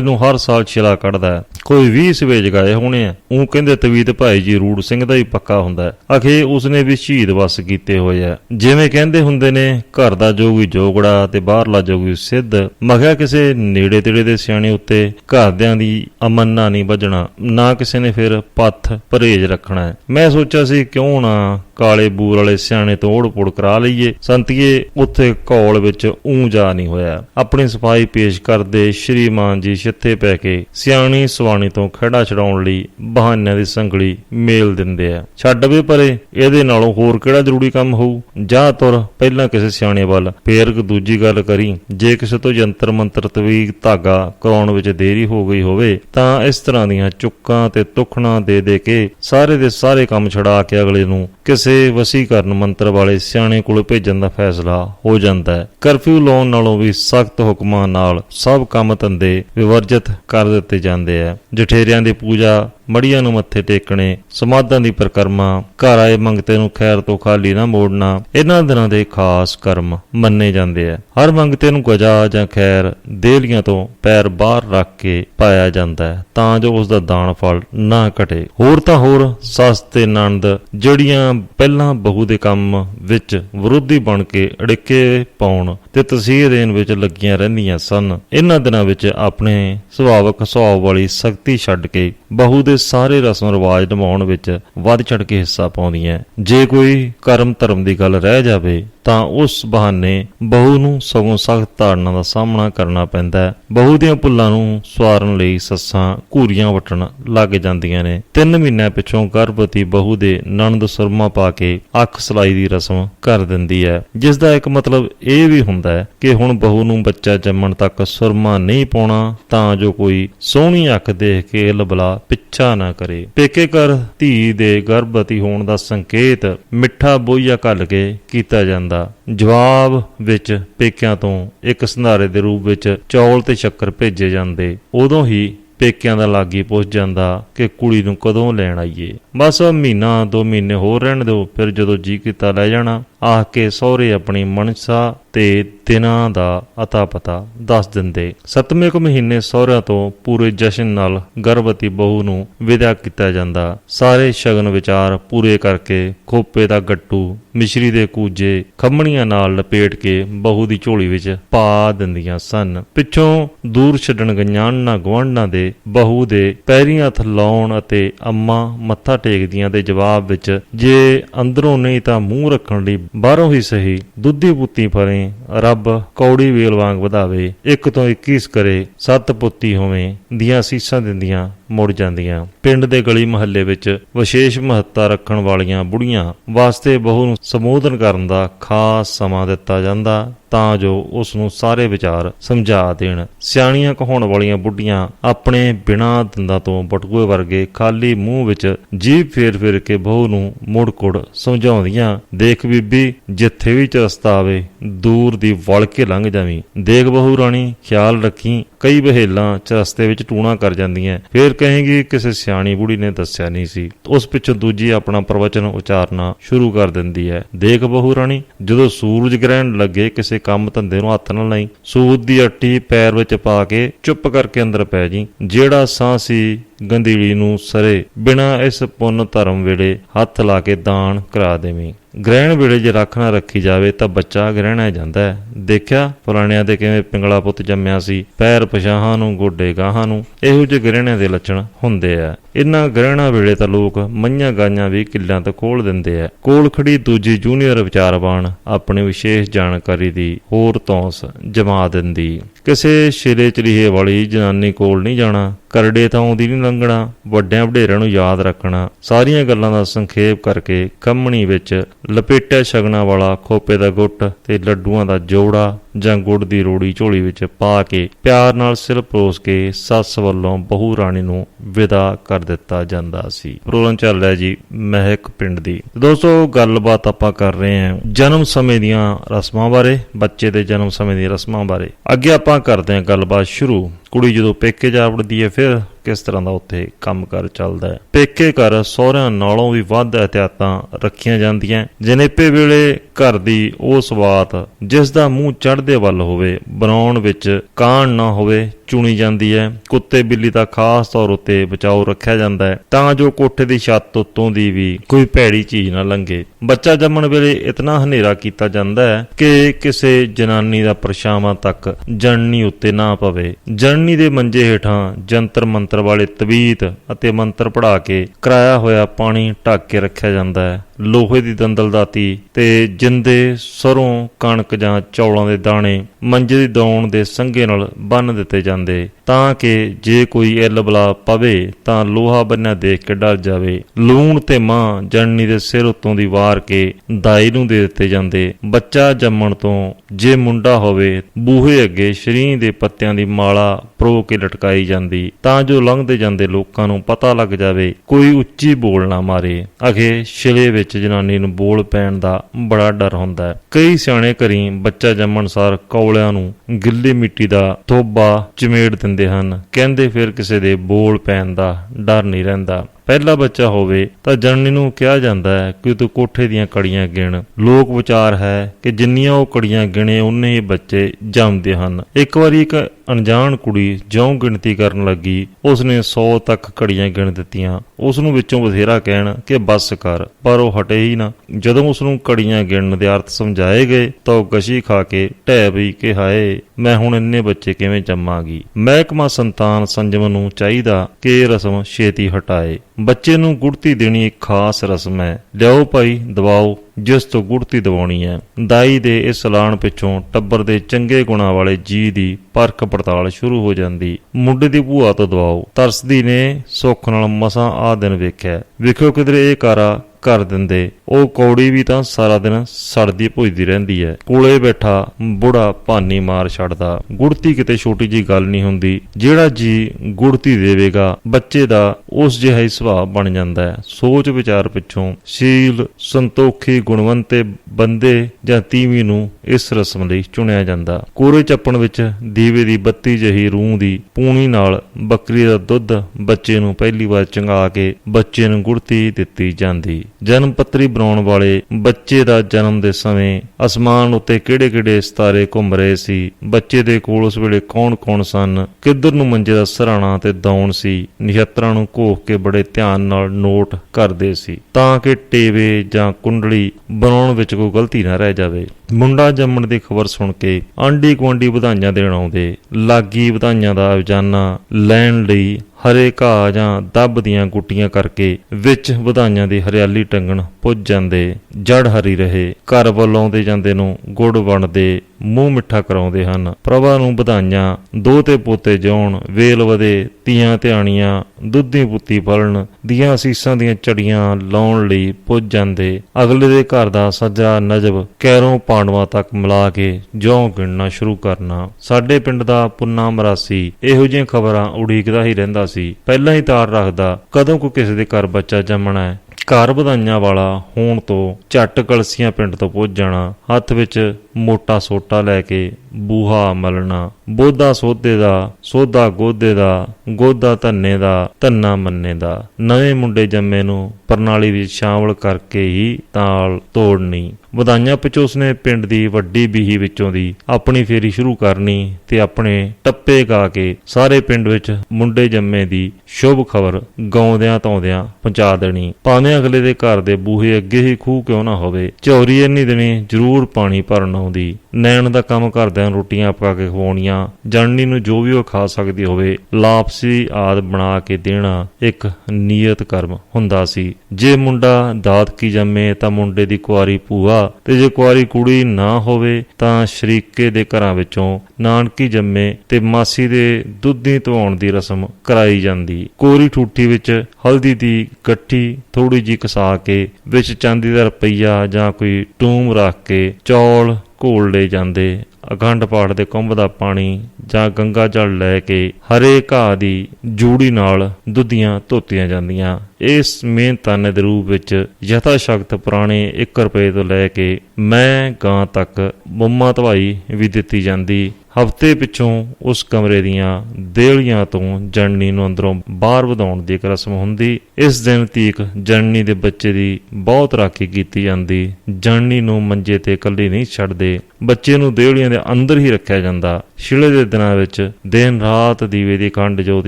ਨੂੰ ਹਰ ਸਾਲ ਛਿਲਾ ਕੱਢਦਾ ਕੋਈ 20 ਸਵੇਜ ਗਏ ਹੋਣੇ ਆ ਉਹ ਕਹਿੰਦੇ ਤਵੀਤ ਭਾਈ ਜੀ ਰੂੜ ਸਿੰਘ ਦਾ ਹੀ ਪੱਕਾ ਹੁੰਦਾ ਹੈ। ਅਖੇ ਉਸਨੇ ਵੀ ਸ਼ਹੀਦ ਵਸ ਕੀਤੇ ਹੋਏ ਆ ਜਿਵੇਂ ਕਹਿੰਦੇ ਹੁੰਦੇ ਨੇ, ਘਰ ਦਾ ਜੋਗੀ ਜੋਗੜਾ ਤੇ ਬਾਹਰਲਾ ਜੋਗੀ ਸਿੱਧ ਮਖਿਆ ਕਿਸੇ ਨੇੜੇ ਤੇੜੇ ਦੇ ਸਿਆਣੇ ਉੱਤੇ ਘਰਦਿਆਂ ਦੀ ਅਮੰਨਾ ਨਹੀਂ ਵੱਜਣਾ, ਨਾ ਕਿਸੇ ਨੇ ਫਿਰ ਪੱਥ ਪਰਹੇਜ ਰੱਖਣਾ ਮੈਂ ਸੋਚਿਆ ਸੀ ਕਿਉਂ ਨਾ ਕਾਲੇ ਬੂਰ ਵਾਲੇ ਸਿਆਣੇ ਤੋਂ ਓੜ-ਪੁੜ ਕਰਾ ਲਈਏ। ਸੰਤੀਏ, ਉੱਥੇ ਕੌਲ ਵਿੱਚ ਊਂ ਜਾ ਨਹੀਂ ਹੋਇਆ। ਆਪਣੀ ਸਫ਼ਾਈ ਪੇਸ਼ ਕਰਦੇ ਸ਼੍ਰੀਮਾਨ ਜੀ ਛਿੱਥੇ ਪੈ ਕੇ ਸਿਆਣੀ ਸਵਾਣੀ ਤੋਂ ਖੜਾ ਛਡਾਉਣ ਲਈ ਬਹਾਨਿਆਂ ਦੀ ਸੰਗਲੀ ਮੇਲ ਦਿੰਦੇ ਆ। ਛੱਡ ਵੇ ਪਰੇ, ਇਹਦੇ ਨਾਲੋਂ ਹੋਰ ਕਿਹੜਾ ਜ਼ਰੂਰੀ ਕੰਮ ਹੋਊ? ਜਾਂ ਤੁਰ, ਪਹਿਲਾਂ ਕਿਸੇ ਸਿਆਣੇ ਵੱਲ, ਫੇਰ ਇੱਕ ਦੂਜੀ ਗੱਲ ਕਰੀ। ਜੇ ਕਿਸੇ ਤੋਂ ਯੰਤਰ ਮੰਤਰ ਤਵੀਕ ਧਾਗਾ ਕਰਾਉਣ ਵਿੱਚ ਦੇਰੀ ਹੋ ਗਈ ਹੋਵੇ, ਤਾਂ ਇਸ ਤਰ੍ਹਾਂ ਦੀਆਂ ਚੁੱਕਾਂ ਤੇ ਤੁਖਣਾ ਦੇ ਦੇ ਕੇ ਸਾਰੇ ਦੇ ਸਾਰੇ ਕੰਮ ਛਡਾ ਕੇ ਅਗਲੇ ਨੂੰ ਕਿਸੇ ਵਸੀਕਰਨ ਮੰਤਰ ਵਾਲੇ ਸਿਆਣੇ ਕੋਲ ਭੇਜਣ ਦਾ ਫੈਸਲਾ ਹੋ ਜਾਂਦਾ ਹੈ। ਕਰਫਿਊ ਲਾਉਣ ਨਾਲੋਂ ਵੀ ਸਖਤ ਹੁਕਮਾਂ ਨਾਲ ਸਭ ਕੰਮ ਧੰਦੇ ਵਿਵਰਜਿਤ ਕਰ ਦਿੱਤੇ ਜਾਂਦੇ ਆ ਜਠੇਰਿਆਂ ਦੀ ਪੂਜਾ ਮੜੀਆਂ ਨੂੰ ਮੱਥੇ ਟੇਕਣੇ, ਸਮਾਧਾਂ ਦੀ ਪ੍ਰਕਰਮਾ, ਘਰ ਆਏ ਮੰਗਤੇ ਨੂੰ ਖੈਰ ਤੋਂ ਖਾਲੀ ਨਾ ਮੋੜਨਾ, ਇਹਨਾਂ ਦਿਨਾਂ ਦੇ ਖਾਸ ਕਰਮ ਮੰਨੇ ਜਾਂਦੇ ਆ। ਹਰ ਮੰਗਤੇ ਨੂੰ ਗਜਾ ਜਾਂ ਖੈਰ ਦੇਲੀਆਂ ਤੋਂ ਪੈਰ ਬਾਹਰ ਰੱਖ ਕੇ ਪਾਇਆ ਜਾਂਦਾ ਹੈ, ਤਾਂ ਜੋ ਉਸ ਦਾ ਦਾਨ ਫਲ ਨਾ ਘਟੇ। ਹੋਰ ਤਾਂ ਹੋਰ ਸੱਸ ਤੇ ਨਣਦ, ਜਿਹੜੀਆਂ ਪਹਿਲਾਂ ਬਹੂ ਦੇ ਕੰਮ ਵਿੱਚ ਵਿਰੋਧੀ ਬਣ ਕੇ ਅੜਿੱਕੇ ਪਾਉਣ ਤੇ ਤਸੀਹੇ ਦੇਣ ਵਿੱਚ ਲੱਗੀਆਂ ਰਹਿੰਦੀਆਂ ਸਨ। ਇਹਨਾਂ ਦਿਨਾਂ ਵਿੱਚ ਆਪਣੇ ਸੁਭਾਵਕ ਸੁਭਾਅ ਵਾਲੀ ਸਖਤੀ ਛੱਡ ਕੇ ਬਹੂ ਦੇ ਸਾਰੇ ਰਸਮ ਰਿਵਾਜ ਨਿਭਾਉਣ ਵਿੱਚ ਵੱਧ ਚੜ ਕੇ ਹਿੱਸਾ ਪਾਉਂਦੀਆਂ। ਜੇ ਕੋਈ ਕਰਮ ਧਰਮ ਦੀ ਗੱਲ ਰਹਿ ਜਾਵੇ, ਤਾਂ ਉਸ ਬਹਾਨੇ ਬਹੂ ਨੂੰ ਸਗੋਂ ਸਖਤ ਧਾਰਨਾ ਦਾ ਸਾਹਮਣਾ ਕਰਨਾ ਪੈਂਦਾ ਹੈ। ਬਹੂ ਦੀਆਂ ਭੁੱਲਾਂ ਨੂੰ ਸਵਾਰਨ ਲਈ ਸੱਸਾਂ ਘੂਰੀਆਂ ਵਟਣ ਲੱਗ ਜਾਂਦੀਆਂ ਨੇ। ਤਿੰਨ ਮਹੀਨਿਆਂ ਪਿਛੋਂ ਗਰਭਵਤੀ ਬਹੂ ਦੇ ਨਣਦ ਸੁਰਮਾ ਪਾ ਕੇ ਅੱਖ ਸਲਾਈ ਦੀ ਰਸਮ ਕਰ ਦਿੰਦੀ ਹੈ। ਜਿਸ ਦਾ ਇੱਕ ਮਤਲਬ ਇਹ ਵੀ ਹੁੰਦਾ ਹੈ ਕਿ ਹੁਣ ਬਹੂ ਨੂੰ ਬੱਚਾ ਜੰਮਣ ਤੱਕ ਸੁਰਮਾ ਨਹੀਂ ਪਾਉਣਾ, ਤਾਂ ਜੋ ਕੋਈ ਸੋਹਣੀ ਅੱਖ ਦੇਖ ਕੇ ਲਬਲਾ ਪਿੱਛਾ ਨਾ ਕਰੇ। ਪੇਕੇ ਘਰ ਧੀ ਦੇ ਗਰਭਵਤੀ ਹੋਣ ਦਾ ਸੰਕੇਤ ਮਿੱਠਾ ਬੋਈਆ ਘੱਲ ਕੇ ਕੀਤਾ ਜਾਂਦਾ। ਜਵਾਬ ਵਿੱਚ ਪੇਕਿਆਂ ਤੋਂ ਇੱਕ ਸੰਧਾਰੇ ਦੇ ਰੂਪ ਵਿੱਚ ਚੌਲ ਤੇ ਸ਼ੱਕਰ ਭੇਜੇ ਜਾਂਦੇ। ਉਦੋਂ ਹੀ ਪੇਕਿਆਂ ਦਾ ਲਾਗੀ ਪੁੱਛ ਜਾਂਦਾ ਕਿ ਕੁੜੀ ਨੂੰ ਕਦੋਂ ਲੈਣ ਆਈਏ। ਬਸ ਮਹੀਨਾ, ਦੋ ਮਹੀਨੇ ਹੋਰ ਰਹਿਣ ਦਿਓ, ਫਿਰ ਜਦੋਂ ਜੀ ਕੀਤਾ ਲੈ ਜਾਣਾ, ਆਖ ਕੇ ਸਹੁਰੇ ਆਪਣੀ ਮਨਸਾ ਤੇ ਦਿਨਾਂ ਦਾ ਅਤਾ ਪਤਾ ਦੱਸ ਦਿੰਦੇ। ਸੱਤਵੇਂ ਕੁ ਮਹੀਨੇ ਸਹੁਰਿਆਂ ਤੋਂ ਪੂਰੇ ਜਸ਼ਨ ਨਾਲ ਗਰਭਵਤੀ ਬਹੂ ਨੂੰ ਵਿਦਾ ਕੀਤਾ ਜਾਂਦਾ। ਸਾਰੇ ਸ਼ਗਨ ਵਿਚਾਰ ਪੂਰੇ ਕਰਕੇ ਖੋਪੇ ਦਾ ਗੱਟੂ, ਮਿਸ਼ਰੀ ਦੇ ਕੂਜੇ, ਖੰਮਣੀਆਂ ਨਾਲ ਲਪੇਟ ਕੇ ਬਹੂ ਦੀ ਝੋਲੀ ਵਿੱਚ ਪਾ ਦਿੰਦੀਆਂ ਸਨ। ਪਿੱਛੋਂ ਦੂਰ ਛੱਡਣ ਗਈਆਂ ਨਾ ਗਵਾਂਢਾਂ ਦੇ ਬਹੂ ਦੇ ਪੈਰੀਂ ਹੱਥ ਲਾਉਣ ਅਤੇ ਅੰਮਾ ਮੱਥਾ ਟੇਕਦੀਆਂ ਦੇ ਜਵਾਬ ਵਿੱਚ, ਜੇ ਅੰਦਰੋਂ ਨਹੀਂ ਤਾਂ ਮੂੰਹ ਰੱਖਣ ਲਈ ਬਾਹਰੋਂ ਹੀ ਸਹੀ, ਦੁੱਧੀ ਪੁੱਤੀ ਫਰੇ ਰੱਬ ਕੌੜੀ ਵੇਲ ਵਾਂਗ ਵਧਾਵੇ, ਇੱਕ ਤੋਂ 21 ਕਰੇ, ਸੱਤ ਪੁੱਤੀ ਹੋਵੇਂ, ਦੀਆਂ ਸੀਸਾਂ ਦਿੰਦੀਆਂ ਮੁੜ ਜਾਂਦੀਆਂ। ਪਿੰਡ ਦੇ ਗਲੀ ਮਹੱਲੇ ਵਿੱਚ ਵਿਸ਼ੇਸ਼ ਮਹੱਤਤਾ ਰੱਖਣ ਵਾਲੀਆਂ ਬੁੜੀਆਂ ਵਾਸਤੇ ਬਹੂ ਨੂੰ ਸੰਬੋਧਨ ਕਰਨ ਦਾ ਖਾਸ ਸਮਾਂ ਦਿੱਤਾ ਜਾਂਦਾ, ਤਾਂ ਜੋ ਉਸ ਨੂੰ ਸਾਰੇ ਵਿਚਾਰ ਸਮਝਾ ਦੇਣ। ਸਿਆਣੀਆਂ ਕਹਾਉਣ ਵਾਲੀਆਂ ਬੁੱਢੀਆਂ ਆਪਣੇ ਬਿਨਾਂ ਦੰਦਾਂ ਤੋਂ ਬਟਕੂਏ ਵਰਗੇ ਖਾਲੀ ਮੂੰਹ ਵਿੱਚ ਜੀਭ ਫੇਰ ਫੇਰ ਕੇ ਬਹੂ ਨੂੰ ਮੁੜ-ਕੁੜ ਸਮਝਾਉਂਦੀਆਂ, ਦੇਖ ਬੀਬੀ, ਜਿੱਥੇ ਵੀ ਚਰਸਤਾ ਆਵੇ, ਦੂਰ ਦੀ ਵਲ ਕੇ ਲੰਘ ਜਾਵੀਂ। ਦੇਖ ਬਹੂ ਰਾਣੀ, ਖਿਆਲ ਰੱਖੀ, ਕਈ ਬਹੇਲਾਂ ਚਰਸਤੇ ਵਿੱਚ ਟੂਣਾ ਕਰ ਜਾਂਦੀਆਂ, ਫੇਰ ਕਹੇਗੀ, ਕਿਸੇ ਸਿਆਣੀ ਬੁੜੀ ਨੇ ਦੱਸਿਆ ਨਹੀਂ ਸੀ। ਉਸ ਪਿੱਛੋਂ ਦੂਜੀ ਆਪਣਾ ਪ੍ਰਵਚਨ ਉਚਾਰਨਾ ਸ਼ੁਰੂ ਕਰ ਦਿੰਦੀ ਹੈ। ਦੇਖ ਬਹੂ ਰਾਣੀ, ਜਦੋਂ ਸੂਰਜ ਗ੍ਰਹਿਣ ਲੱਗੇ, ਕਿਸੇ ਕੰਮ ਧੰਦੇ ਨੂੰ ਹੱਥ ਨਾ ਲਾਈ। ਸੂਤ ਦੀ ਅੱਟੀ ਪੈਰ ਵਿੱਚ ਪਾ ਕੇ ਚੁੱਪ ਕਰਕੇ ਅੰਦਰ ਪੈ ਜੀ ਜਿਹੜਾ ਸਾਹ ਸੀ, ਗੰਧੀਲੀ ਨੂੰ ਸਰੇ, ਬਿਨਾ ਇਸ ਪੁੰਨ ਧਰਮ ਵੇਲੇ ਹੱਥ ਲਾ ਕੇ ਦਾਨ ਕਰਾ ਦੇਵੀਂ। ਗ੍ਰਹਿਣ ਵੇਲੇ ਜੇ ਰੱਖ ਨਾ ਰੱਖੀ ਜਾਵੇ ਤਾਂ ਬੱਚਾ ਗ੍ਰਹਿਣਾ ਜਾਂਦਾ ਹੈ। ਦੇਖਿਆ ਪੁਰਾਣਿਆਂ ਦੇ ਕਿਵੇਂ ਪਿੰਗਲਾ ਪੁੱਤ ਜੰਮਿਆ ਸੀ, ਪੈਰ ਪਛਾਹਾਂ ਨੂੰ, ਗੋਡੇ ਗਾਹਾਂ ਨੂੰ, ਇਹੋ ਜਿਹੇ ਗ੍ਰਹਿਣਿਆਂ ਦੇ ਲੱਛਣ ਹੁੰਦੇ ਆ। ਇਨ੍ਹਾਂ ਗ੍ਰਹਿਣਾ ਵੇਲੇ ਤਾਂ ਲੋਕ ਮਈਆਂ ਗਾਈਆਂ ਵੀ ਕਿੱਲਿਆਂ ਤੋਂ ਖੋਲ ਦਿੰਦੇ ਆ। ਕੋਲ ਖੜੀ ਦੂਜੀ ਜੂਨੀਅਰ ਵਿਚਾਰਵਾਨ ਆਪਣੀ ਵਿਸ਼ੇਸ਼ ਜਾਣਕਾਰੀ ਦੀ ਹੋਰ ਤੌਂਸ ਜਮਾ ਦਿੰਦੀ। ਕਿਸੇ ਸ਼ਿਲੇ ਚਲੀਹੇ ਵਾਲੀ ਜਨਾਨੀ ਕੋਲ ਨਹੀਂ ਜਾਣਾ, ਕਰੜੇ ਤਾਂ ਆਉਂਦੀ ਨਹੀਂ ਲੰਘਣਾ, ਵੱਡਿਆਂ ਵਡੇਰਿਆਂ ਨੂੰ ਯਾਦ ਰੱਖਣਾ, ਸਾਰੀਆਂ ਗੱਲਾਂ ਦਾ ਸੰਖੇਪ ਕਰਕੇ ਕੰਮਣੀ ਵਿੱਚ ਲਪੇਟਿਆ ਸ਼ਗਨਾਂ ਵਾਲਾ ਖੋਪੇ ਦਾ ਗੁੱਟ ਤੇ ਲੱਡੂਆਂ ਦਾ ਜੋੜਾ ਜਾਂ ਗੁੜ ਦੀ ਰੋੜੀ ਝੋਲੀ ਵਿੱਚ ਪਾ ਕੇ ਪਿਆਰ ਨਾਲ ਸਿਰ ਪਰੋਸ ਕੇ ਸੱਸ ਵੱਲੋਂ ਬਹੂ ਰਾਣੀ ਨੂੰ ਵਿਦਾ ਕਰ ਦਿੱਤਾ ਜਾਂਦਾ ਸੀ। ਪ੍ਰੋਗਰਾਮ ਚੱਲ ਰਿਹਾ ਜੀ ਮਹਿਕ ਪਿੰਡ ਦੀ। ਦੋਸਤੋ, ਗੱਲਬਾਤ ਆਪਾਂ ਕਰ ਰਹੇ ਹਾਂ ਜਨਮ ਸਮੇਂ ਦੀਆਂ ਰਸਮਾਂ ਬਾਰੇ, ਬੱਚੇ ਦੇ ਜਨਮ ਸਮੇਂ ਦੀਆਂ ਰਸਮਾਂ ਬਾਰੇ। ਅੱਗੇ ਆਪਾਂ ਕਰਦੇ ਹਾਂ ਗੱਲਬਾਤ ਸ਼ੁਰੂ। ਕੁੜੀ ਜਦੋਂ ਪੇਕੇ ਜਾ ਵੜਦੀ ਹੈ ਫਿਰ ਕਿਸ ਤਰ੍ਹਾਂ ਦਾ ਉੱਥੇ ਕੰਮਕਾਰ ਚੱਲਦਾ ਹੈ ਪੇਕੇ ਘਰ ਸਹੁਰਿਆਂ ਨਾਲੋਂ ਵੀ ਵੱਧ ਇhtiyਾਤਾਂ ਰੱਖੀਆਂ ਜਾਂਦੀਆਂ ਜਨੇਪੇ ਵੇਲੇ ਘਰ ਦੀ ਉਹ ਸਵਾਤ ਜਿਸ ਦਾ ਮੂੰਹ ਚੜ੍ਹਦੇ ਵੱਲ ਹੋਵੇ, ਬਣਾਉਣ ਵਿੱਚ ਕਾਣ ਨਾ ਹੋਵੇ, ਚੁਣੀ ਜਾਂਦੀ ਹੈ ਕੁੱਤੇ ਬਿੱਲੀ ਦਾ ਖਾਸ ਤੌਰ ਉੱਤੇ ਬਚਾਓ ਰੱਖਿਆ ਜਾਂਦਾ ਹੈ ਤਾਂ ਜੋ ਕੋਠੇ ਦੀ ਛੱਤ ਉੱਤੋਂ ਦੀ ਵੀ ਕੋਈ ਭੈੜੀ ਚੀਜ਼ ਨਾ ਲੰਘੇ। ਬੱਚਾ ਜੰਮਣ ਵੇਲੇ ਇਤਨਾ ਹਨੇਰਾ ਕੀਤਾ ਜਾਂਦਾ ਹੈ ਕਿ ਕਿਸੇ ਜਨਾਨੀ ਦਾ ਪਰਛਾਵਾਂ ਤੱਕ ਜਣਨੀ ਉੱਤੇ ਨਾ ਪਵੇ। ਜਣਨੀ ਦੇ ਮੰਜੇ ਹੇਠਾਂ ਜੰਤਰ ਮੰਤਰ ਵਾਲੇ ਤਵੀਤ ਅਤੇ ਮੰਤਰ ਪੜਾ ਕੇ ਕਰਾਇਆ ਹੋਇਆ ਪਾਣੀ ਢੱਕ ਕੇ ਰੱਖਿਆ ਜਾਂਦਾ ਹੈ। ਲੋਹੇ ਦੀ ਦੰਦਲਦਾਤੀ ਤੇ ਜਿੰਦੇ ਸਰੋਂ, ਕਣਕ ਜਾਂ ਚੌਲਾਂ ਦੇ ਦਾਣੇ ਮੰਜੇ ਦੀ ਦੌਣ ਦੇ ਸੰਘੇ ਨਾਲ ਬੰਨ ਦਿੱਤੇ ਜਾਂਦੇ, ਤਾਂ ਕਿ ਜੇ ਕੋਈ ਇੱਲ ਬਲਾ ਪਵੇ ਤਾਂ ਲੋਹਾ ਬੰਨਿਆ ਦੇਖ ਕੇ ਡਰ ਜਾਵੇ। ਲੂਣ ਤੇ ਮਾਂ ਜਨਨੀ ਦੇ ਸਿਰ ਉੱਤੋਂ ਦੀ ਵਾਰ ਕੇ ਦਾਈ ਨੂੰ ਦੇ ਦਿੱਤੇ ਜਾਂਦੇ। ਬੱਚਾ ਜੰਮਣ ਤੋਂ ਜੇ ਮੁੰਡਾ ਹੋਵੇ, ਬੂਹੇ ਅੱਗੇ ਸ਼ਰੀਂ ਦੇ ਪੱਤਿਆਂ ਦੀ ਮਾਲਾ ਪਰੋ ਕੇ ਲਟਕਾਈ ਜਾਂਦੀ, ਤਾਂ ਜੋ ਲੰਘਦੇ ਜਾਂਦੇ ਲੋਕਾਂ ਨੂੰ ਪਤਾ ਲੱਗ ਜਾਵੇ, ਕੋਈ ਉੱਚੀ ਬੋਲ ਨਾ ਮਾਰੇ। ਅਗੇ ਛਿਲੇ ਵਿੱਚ ਜਨਾਨੀ ਨੂੰ ਬੋਲ ਪੈਣ ਦਾ ਬੜਾ ਡਰ ਹੁੰਦਾ ਹੈ। ਕਈ ਸਿਆਣੇ ਘਰੀ ਬੱਚਾ ਜੰਮਣ ਸਾਰ ਕੌਲਿਆਂ ਨੂੰ ਗਿੱਲੀ ਮਿੱਟੀ ਦਾ ਥੋਬਾ ਚਮੇੜ ਦਿੰਦੇ ਹਨ। ਕਹਿੰਦੇ ਫਿਰ ਕਿਸੇ ਦੇ ਬੋਲ ਪੈਣ ਦਾ ਡਰ ਨਹੀਂ ਰਹਿੰਦਾ। ਪਹਿਲਾ ਬੱਚਾ ਹੋਵੇ ਤਾਂ ਜਨਨੀ ਨੂੰ ਕਿਹਾ ਜਾਂਦਾ ਹੈ ਕਿ ਤੂੰ ਕੋਠੇ ਦੀਆਂ ਕੜੀਆਂ ਗਿਣ। ਲੋਕ ਵਿਚਾਰ ਹੈ ਕਿ ਜਿੰਨੀਆਂ ਉਹ ਕੜੀਆਂ ਗਿਣੇ ਉਨੇ ਹੀ ਬੱਚੇ ਜੰਮਦੇ ਹਨ। ਇੱਕ ਵਾਰੀ ਇੱਕ ਅਣਜਾਣ ਕੁੜੀ ਜਿਉਂ ਗਿਣਤੀ ਕਰਨ ਲੱਗੀ, ਉਸਨੇ 100 ਤੱਕ ਘੜੀਆਂ ਗਿਣ ਦਿੱਤੀਆਂ। ਉਸ ਨੂੰ ਵਿੱਚੋਂ ਬਥੇਰਾ ਕਹਿਣ ਕਿ ਬੱਸ ਕਰ, ਪਰ ਉਹ ਹਟੇ ਹੀ ਨਾ। ਜਦੋਂ ਉਸ ਨੂੰ ਕੜੀਆਂ ਗਿਣਨ ਦੇ ਅਰਥ ਸਮਝਾਏ ਗਏ, ਤਾਂ ਉਹ ਗਸ਼ੀ ਖਾ ਕੇ ਢਹਿ ਪਈ ਕਿ ਹਾਏ ਮੈਂ ਹੁਣ ਇੰਨੇ ਬੱਚੇ ਕਿਵੇਂ ਜੰਮਾਂਗੀ? ਮਹਿਕਮਾ ਸੰਤਾਨ ਸੰਜਮ ਨੂੰ ਚਾਹੀਦਾ ਕਿ ਇਹ ਰਸਮ ਛੇਤੀ ਹਟਾਏ। ਬੱਚੇ ਨੂੰ ਗੁੜਤੀ ਦੇਣੀ ਇੱਕ ਖਾਸ ਰਸਮ ਹੈ। ਲਿਆਓ ਭਾਈ, ਦਵਾਓ, ਜਿਸ ਤੋਂ ਗੁੜਤੀ ਦਵਾਉਣੀ ਹੈ। ਦਾਈ ਦੇ ਇਸ ਐਲਾਨ ਪਿੱਛੋਂ ਟੱਬਰ ਦੇ ਚੰਗੇ ਗੁਣਾਂ ਵਾਲੇ ਜੀ ਦੀ ਪਰਖ ਪੜਤਾਲ ਸ਼ੁਰੂ ਹੋ ਜਾਂਦੀ। ਮੁੰਡੇ ਦੀ ਭੂਆ ਤੋਂ ਦਵਾਓ। ਤਰਸਦੀ ਨੇ ਸੁੱਖ ਨਾਲ ਮਸਾਂ ਆ ਦਿਨ ਵੇਖਿਆ। ਵੇਖਿਓ ਕਿਧਰੇ ਇਹ ਕਾਰਾ ਕਰ ਦਿੰਦੇ। ਉਹ ਕੌੜੀ ਵੀ ਤਾਂ ਸਾਰਾ ਦਿਨ ਸੜਦੀ ਭੁੱਜਦੀ ਰਹਿੰਦੀ ਹੈ ਕੋਲੇ ਬੈਠਾ ਬੁੜਾ ਭਾਨੀ ਮਾਰ ਛੱਡਦਾ। ਗੁੜਤੀ ਕਿਤੇ ਛੋਟੀ ਜੀ ਗੱਲ ਨਹੀਂ ਹੁੰਦੀ। ਜਿਹੜਾ ਜੀ ਗੁੜਤੀ ਦੇਵੇਗਾ, ਬੱਚੇ ਦਾ ਉਸ ਜਿਹਾ ਹੀ ਸੁਭਾਅ ਬਣ ਜਾਂਦਾ ਹੈ ਸੋਚ ਵਿਚਾਰ ਪਿੱਛੋਂ ਸ਼ੀਲ, ਸੰਤੋਖੀ, ਗੁਣਵੰਤੇ ਬੰਦੇ ਜਾਂ ਤੀਵੀ ਨੂੰ ਇਸ ਰਸਮ ਲਈ ਚੁਣਿਆ ਜਾਂਦਾ। ਕੋਰੇ ਚੱਪਣ ਵਿੱਚ ਦੀਵੇ ਦੀ ਬੱਤੀ ਜਹੀ ਰੂਹ ਦੀ ਪੂਣੀ ਨਾਲ ਬੱਕਰੀ ਦਾ ਦੁੱਧ ਬੱਚੇ ਨੂੰ ਪਹਿਲੀ ਵਾਰ ਚੰਗਾ ਕੇ ਬੱਚੇ ਨੂੰ ਗੁੜਤੀ ਦਿੱਤੀ ਜਾਂਦੀ। ਜਨਮ ਪੱਤਰੀ ਬਣਾਉਣ ਵਾਲੇ ਬੱਚੇ ਦਾ ਜਨਮ ਦੇ ਸਮੇਂ ਅਸਮਾਨ ਉੱਤੇ ਕਿਹੜੇ-ਕਿਹੜੇ ਸਿਤਾਰੇ ਘੁੰਮ ਰਹੇ ਸੀ? ਬੱਚੇ ਦੇ ਕੋਲ ਉਸ ਵੇਲੇ ਕੌਣ-ਕੌਣ ਸਨ? ਕਿੱਧਰ ਨੂੰ ਮੰਜੇ ਦਾ ਸਰਾਣਾ ਤੇ ਦੌਣ ਸੀ? ਨਿਹਤਰਾਂ ਨੂੰ ਘੋਖ ਕੇ ਬੜੇ ਧਿਆਨ ਨਾਲ ਨੋਟ ਕਰਦੇ ਸੀ। ਤਾਂ ਕਿ ਟੇਵੇ ਜਾਂ ਕੁੰਡਲੀ ਬਣਾਉਣ ਵਿੱਚ ਕੋਈ ਗਲਤੀ ਨਾ ਰਹਿ ਜਾਵੇ। ਮੁੰਡਾ ਜੰਮਣ ਦੀ ਖਬਰ ਸੁਣ ਕੇ ਆਂਢੀ ਗੁਆਂਢੀ ਵਧਾਈਆਂ ਦੇਣ ਆਉਂਦੇ। ਲਾਗੀ ਵਧਾਈਆਂ ਦਾ ਅਜਾਨਾ ਲੈਣ ਲਈ ਹਰੇ ਘਾਹ ਜਾਂ ਦੱਬ ਦੀਆਂ ਗੁੱਟੀਆਂ ਕਰਕੇ ਵਿੱਚ ਵਧਾਈਆਂ ਦੀ ਹਰਿਆਲੀ ਟੰਗਣ ਪੁੱਜ ਜਾਂਦੇ ਜੜ ਹਰੀ ਰਹੇ, ਘਰ ਵੱਲੋਂ ਆਉਂਦੇ ਜਾਂਦੇ ਨੂੰ ਗੁੜ ਵੰਡਦੇ, ਮੂੰਹ ਮਿੱਠਾ ਕਰਾਉਂਦੇ ਹਨ। ਪ੍ਰਭਾ ਨੂੰ ਵਧਾਈਆਂ ਦੋ ਤੇ ਪੋਤੇ ਜਿਉਣ, ਵੇਲ ਵਧੇ, ਤੀਆਂ ਧਿਆਣੀਆਂ, ਦੁੱਧੀ ਪੁੱਤੀ ਫਲਣ, ਦੀਆਂ ਅਸੀਸਾਂ ਦੀਆਂ ਚੜੀਆਂ ਲਾਉਣ ਲਈ ਪੁੱਜ ਜਾਂਦੇ। ਅਗਲੇ ਦੇ ਘਰ ਦਾ ਸੱਜਾ ਨਜਬ ਕੈਰੋਂ ਪਾਂਡਵਾਂ ਤੱਕ ਮਿਲਾ ਕੇ ਜਿਉਂ ਗਿਣਨਾ ਸ਼ੁਰੂ ਕਰਨਾ। ਸਾਡੇ ਪਿੰਡ ਦਾ ਪੁੰਨਾ ਮਰਾਸੀ, ਇਹੋ ਜਿਹੀਆਂ ਖਬਰਾਂ ਉਡੀਕਦਾ ਹੀ ਰਹਿੰਦਾ ਸੀ। ਪਹਿਲਾਂ ਹੀ ਤਾਰ ਰੱਖਦਾ, ਕਦੋਂ ਕੋ ਕਿਸੇ ਦੇ ਘਰ ਬੱਚਾ ਜੰਮਣਾ ਹੈ। ਘਰ ਵਧਾਈਆਂ ਵਾਲਾ ਹੋਣ ਤੋਂ ਝੱਟ ਕਲਸੀਆਂ ਪਿੰਡ ਤੋਂ ਪੁੱਜ ਜਾਣਾ, ਹੱਥ ਵਿੱਚ ਮੋਟਾ ਸੋਟਾ ਲੈ ਕੇ ਬੂਹਾ ਮਲਣਾ, ਬੋਧਾ ਸੋਧੇ ਦਾ, ਸੋਧਾ ਗੋਧੇ ਦਾ, ਗੋਧਾ ਧੰਨੇ ਦਾ, ਧੰਨਾ ਮੰਨੇ ਦਾ। ਨਵੇਂ ਮੁੰਡੇ ਜੰਮੇ ਨੂੰ ਪ੍ਰਣਾਲੀ ਵਿੱਚ ਸ਼ਾਮਲ ਕਰਕੇ ਹੀ ਤਾਲ ਤੋੜਨੀ। ਵਧਾਈਆਂ ਪਿੱਛੋਂ ਉਸਨੇ ਪਿੰਡ ਦੀ ਵੱਡੀ ਬੀਹੀ ਵਿੱਚੋਂ ਦੀ ਆਪਣੀ ਫੇਰੀ ਸ਼ੁਰੂ ਕਰਨੀ ਤੇ ਆਪਣੇ ਟੱਪੇ ਗਾ ਕੇ ਸਾਰੇ ਪਿੰਡ ਵਿੱਚ ਮੁੰਡੇ ਜੰਮੇ ਦੀ ਸ਼ੁਭ ਖਬਰ ਗਾਉਂਦਿਆਂ ਤੌਂਦਿਆਂ ਪਹੁੰਚਾ ਦੇਣੀ। ਭਾਵੇਂ ਅਗਲੇ ਦੇ ਘਰ ਦੇ ਬੂਹੇ ਅੱਗੇ ਹੀ ਖੂਹ ਕਿਉਂ ਨਾ ਹੋਵੇ ਝੌਰੀ ਇੰਨੀ ਦਿਨੀ ਜ਼ਰੂਰ ਪਾਣੀ ਭਰਨ ਆਉਂਦੀ। ਨੈਣ ਦਾ ਕੰਮ ਕਰਦਿਆਂ ਰੋਟੀਆਂ ਪਕਾ ਕੇ ਖਵਾਉਣੀਆਂ। ਜਣਨੀ ਨੂੰ ਜੋ ਵੀ ਉਹ ਖਾ ਸਕਦੀ ਹੋਵੇ, ਲਾਪਸੀ ਆਦ ਬਣਾ ਕੇ ਦੇਣਾ ਇੱਕ ਨੀਅਤ ਕਰਮ ਹੁੰਦਾ ਸੀ। ਜੇ ਮੁੰਡਾ ਦਾਤ ਕੀ ਜੰਮੇ ਤਾਂ ਮੁੰਡੇ ਦੀ ਕੁਆਰੀ ਭੂਆ ਤੇ ਜੇ ਕੁਆਰੀ ਕੁੜੀ ਨਾ ਹੋਵੇ ਤਾਂ ਸ਼ਰੀਕੇ ਦੇ ਘਰਾਂ ਵਿੱਚੋਂ ਨਾਨਕੀ ਜੰਮੇ ਤੇ ਮਾਸੀ ਦੇ ਦੁੱਧੀ ਧਵਾਉਣ ਦੀ ਰਸਮ ਕਰਾਈ ਜਾਂਦੀ। ਕੋਰੀ ਠੂਠੀ ਵਿੱਚ ਹਲਦੀ ਦੀ ਗੱਠੀ ਥੋੜੀ ਜੀ ਕਸਾ ਕੇ, ਵਿੱਚ ਚਾਂਦੀ ਦਾ ਰੁਪਈਆ ਜਾਂ ਕੋਈ ਟੂਮ ਰੱਖ ਕੇ ਚੌਲ ਘੋਲ ਲਏ ਜਾਂਦੇ, ਅਖੰਡ ਪਾਠ ਦੇ ਕੁੰਭ ਦਾ ਪਾਣੀ ਜਾਂ ਗੰਗਾ ਜਲ ਲੈ ਕੇ ਹਰੇ ਘਾਹ ਦੀ ਜੂੜੀ ਨਾਲ ਦੁੱਧੀਆਂ ਧੋਤੀਆਂ ਜਾਂਦੀਆਂ। ਇਸ ਮਿਹਨਤਾਨੇ ਦੇ ਰੂਪ ਵਿੱਚ ਯਥਾ ਸ਼ਕਤ ਪੁਰਾਣੇ 1 ਰੁਪਏ ਤੋਂ ਲੈ ਕੇ ਮੈਂ ਗਾਂ ਤੱਕ ਮੁੰਮਾ ਧਵਾਈ ਵੀ ਦਿੱਤੀ ਜਾਂਦੀ। ਹਫ਼ਤੇ ਪਿੱਛੋਂ ਉਸ ਕਮਰੇ ਦੀਆਂ ਦੇਹਲੀਆਂ ਤੋਂ ਜਣਨੀ ਨੂੰ ਅੰਦਰੋਂ ਬਾਹਰ ਵਧਾਉਣ ਦੀ ਇੱਕ ਰਸਮ ਹੁੰਦੀ। ਇਸ ਦਿਨ ਤੀਕ ਜਣਨੀ ਦੇ ਬੱਚੇ ਦੀ ਬਹੁਤ ਰਾਖੀ ਕੀਤੀ ਜਾਂਦੀ। ਜਣਨੀ ਨੂੰ ਮੰਜੇ ਤੇ ਇਕੱਲੀ ਨਹੀਂ ਛੱਡਦੇ। ਬੱਚੇ ਨੂੰ ਦੇਹਲੀਆਂ ਦੇ ਅੰਦਰ ਹੀ ਰੱਖਿਆ ਜਾਂਦਾ। ਛਿਲੇ ਦੇ ਦਿਨਾਂ ਵਿੱਚ ਦਿਨ ਰਾਤ ਦੀਵੇ ਦੀ ਖੰਡ ਜੋਤ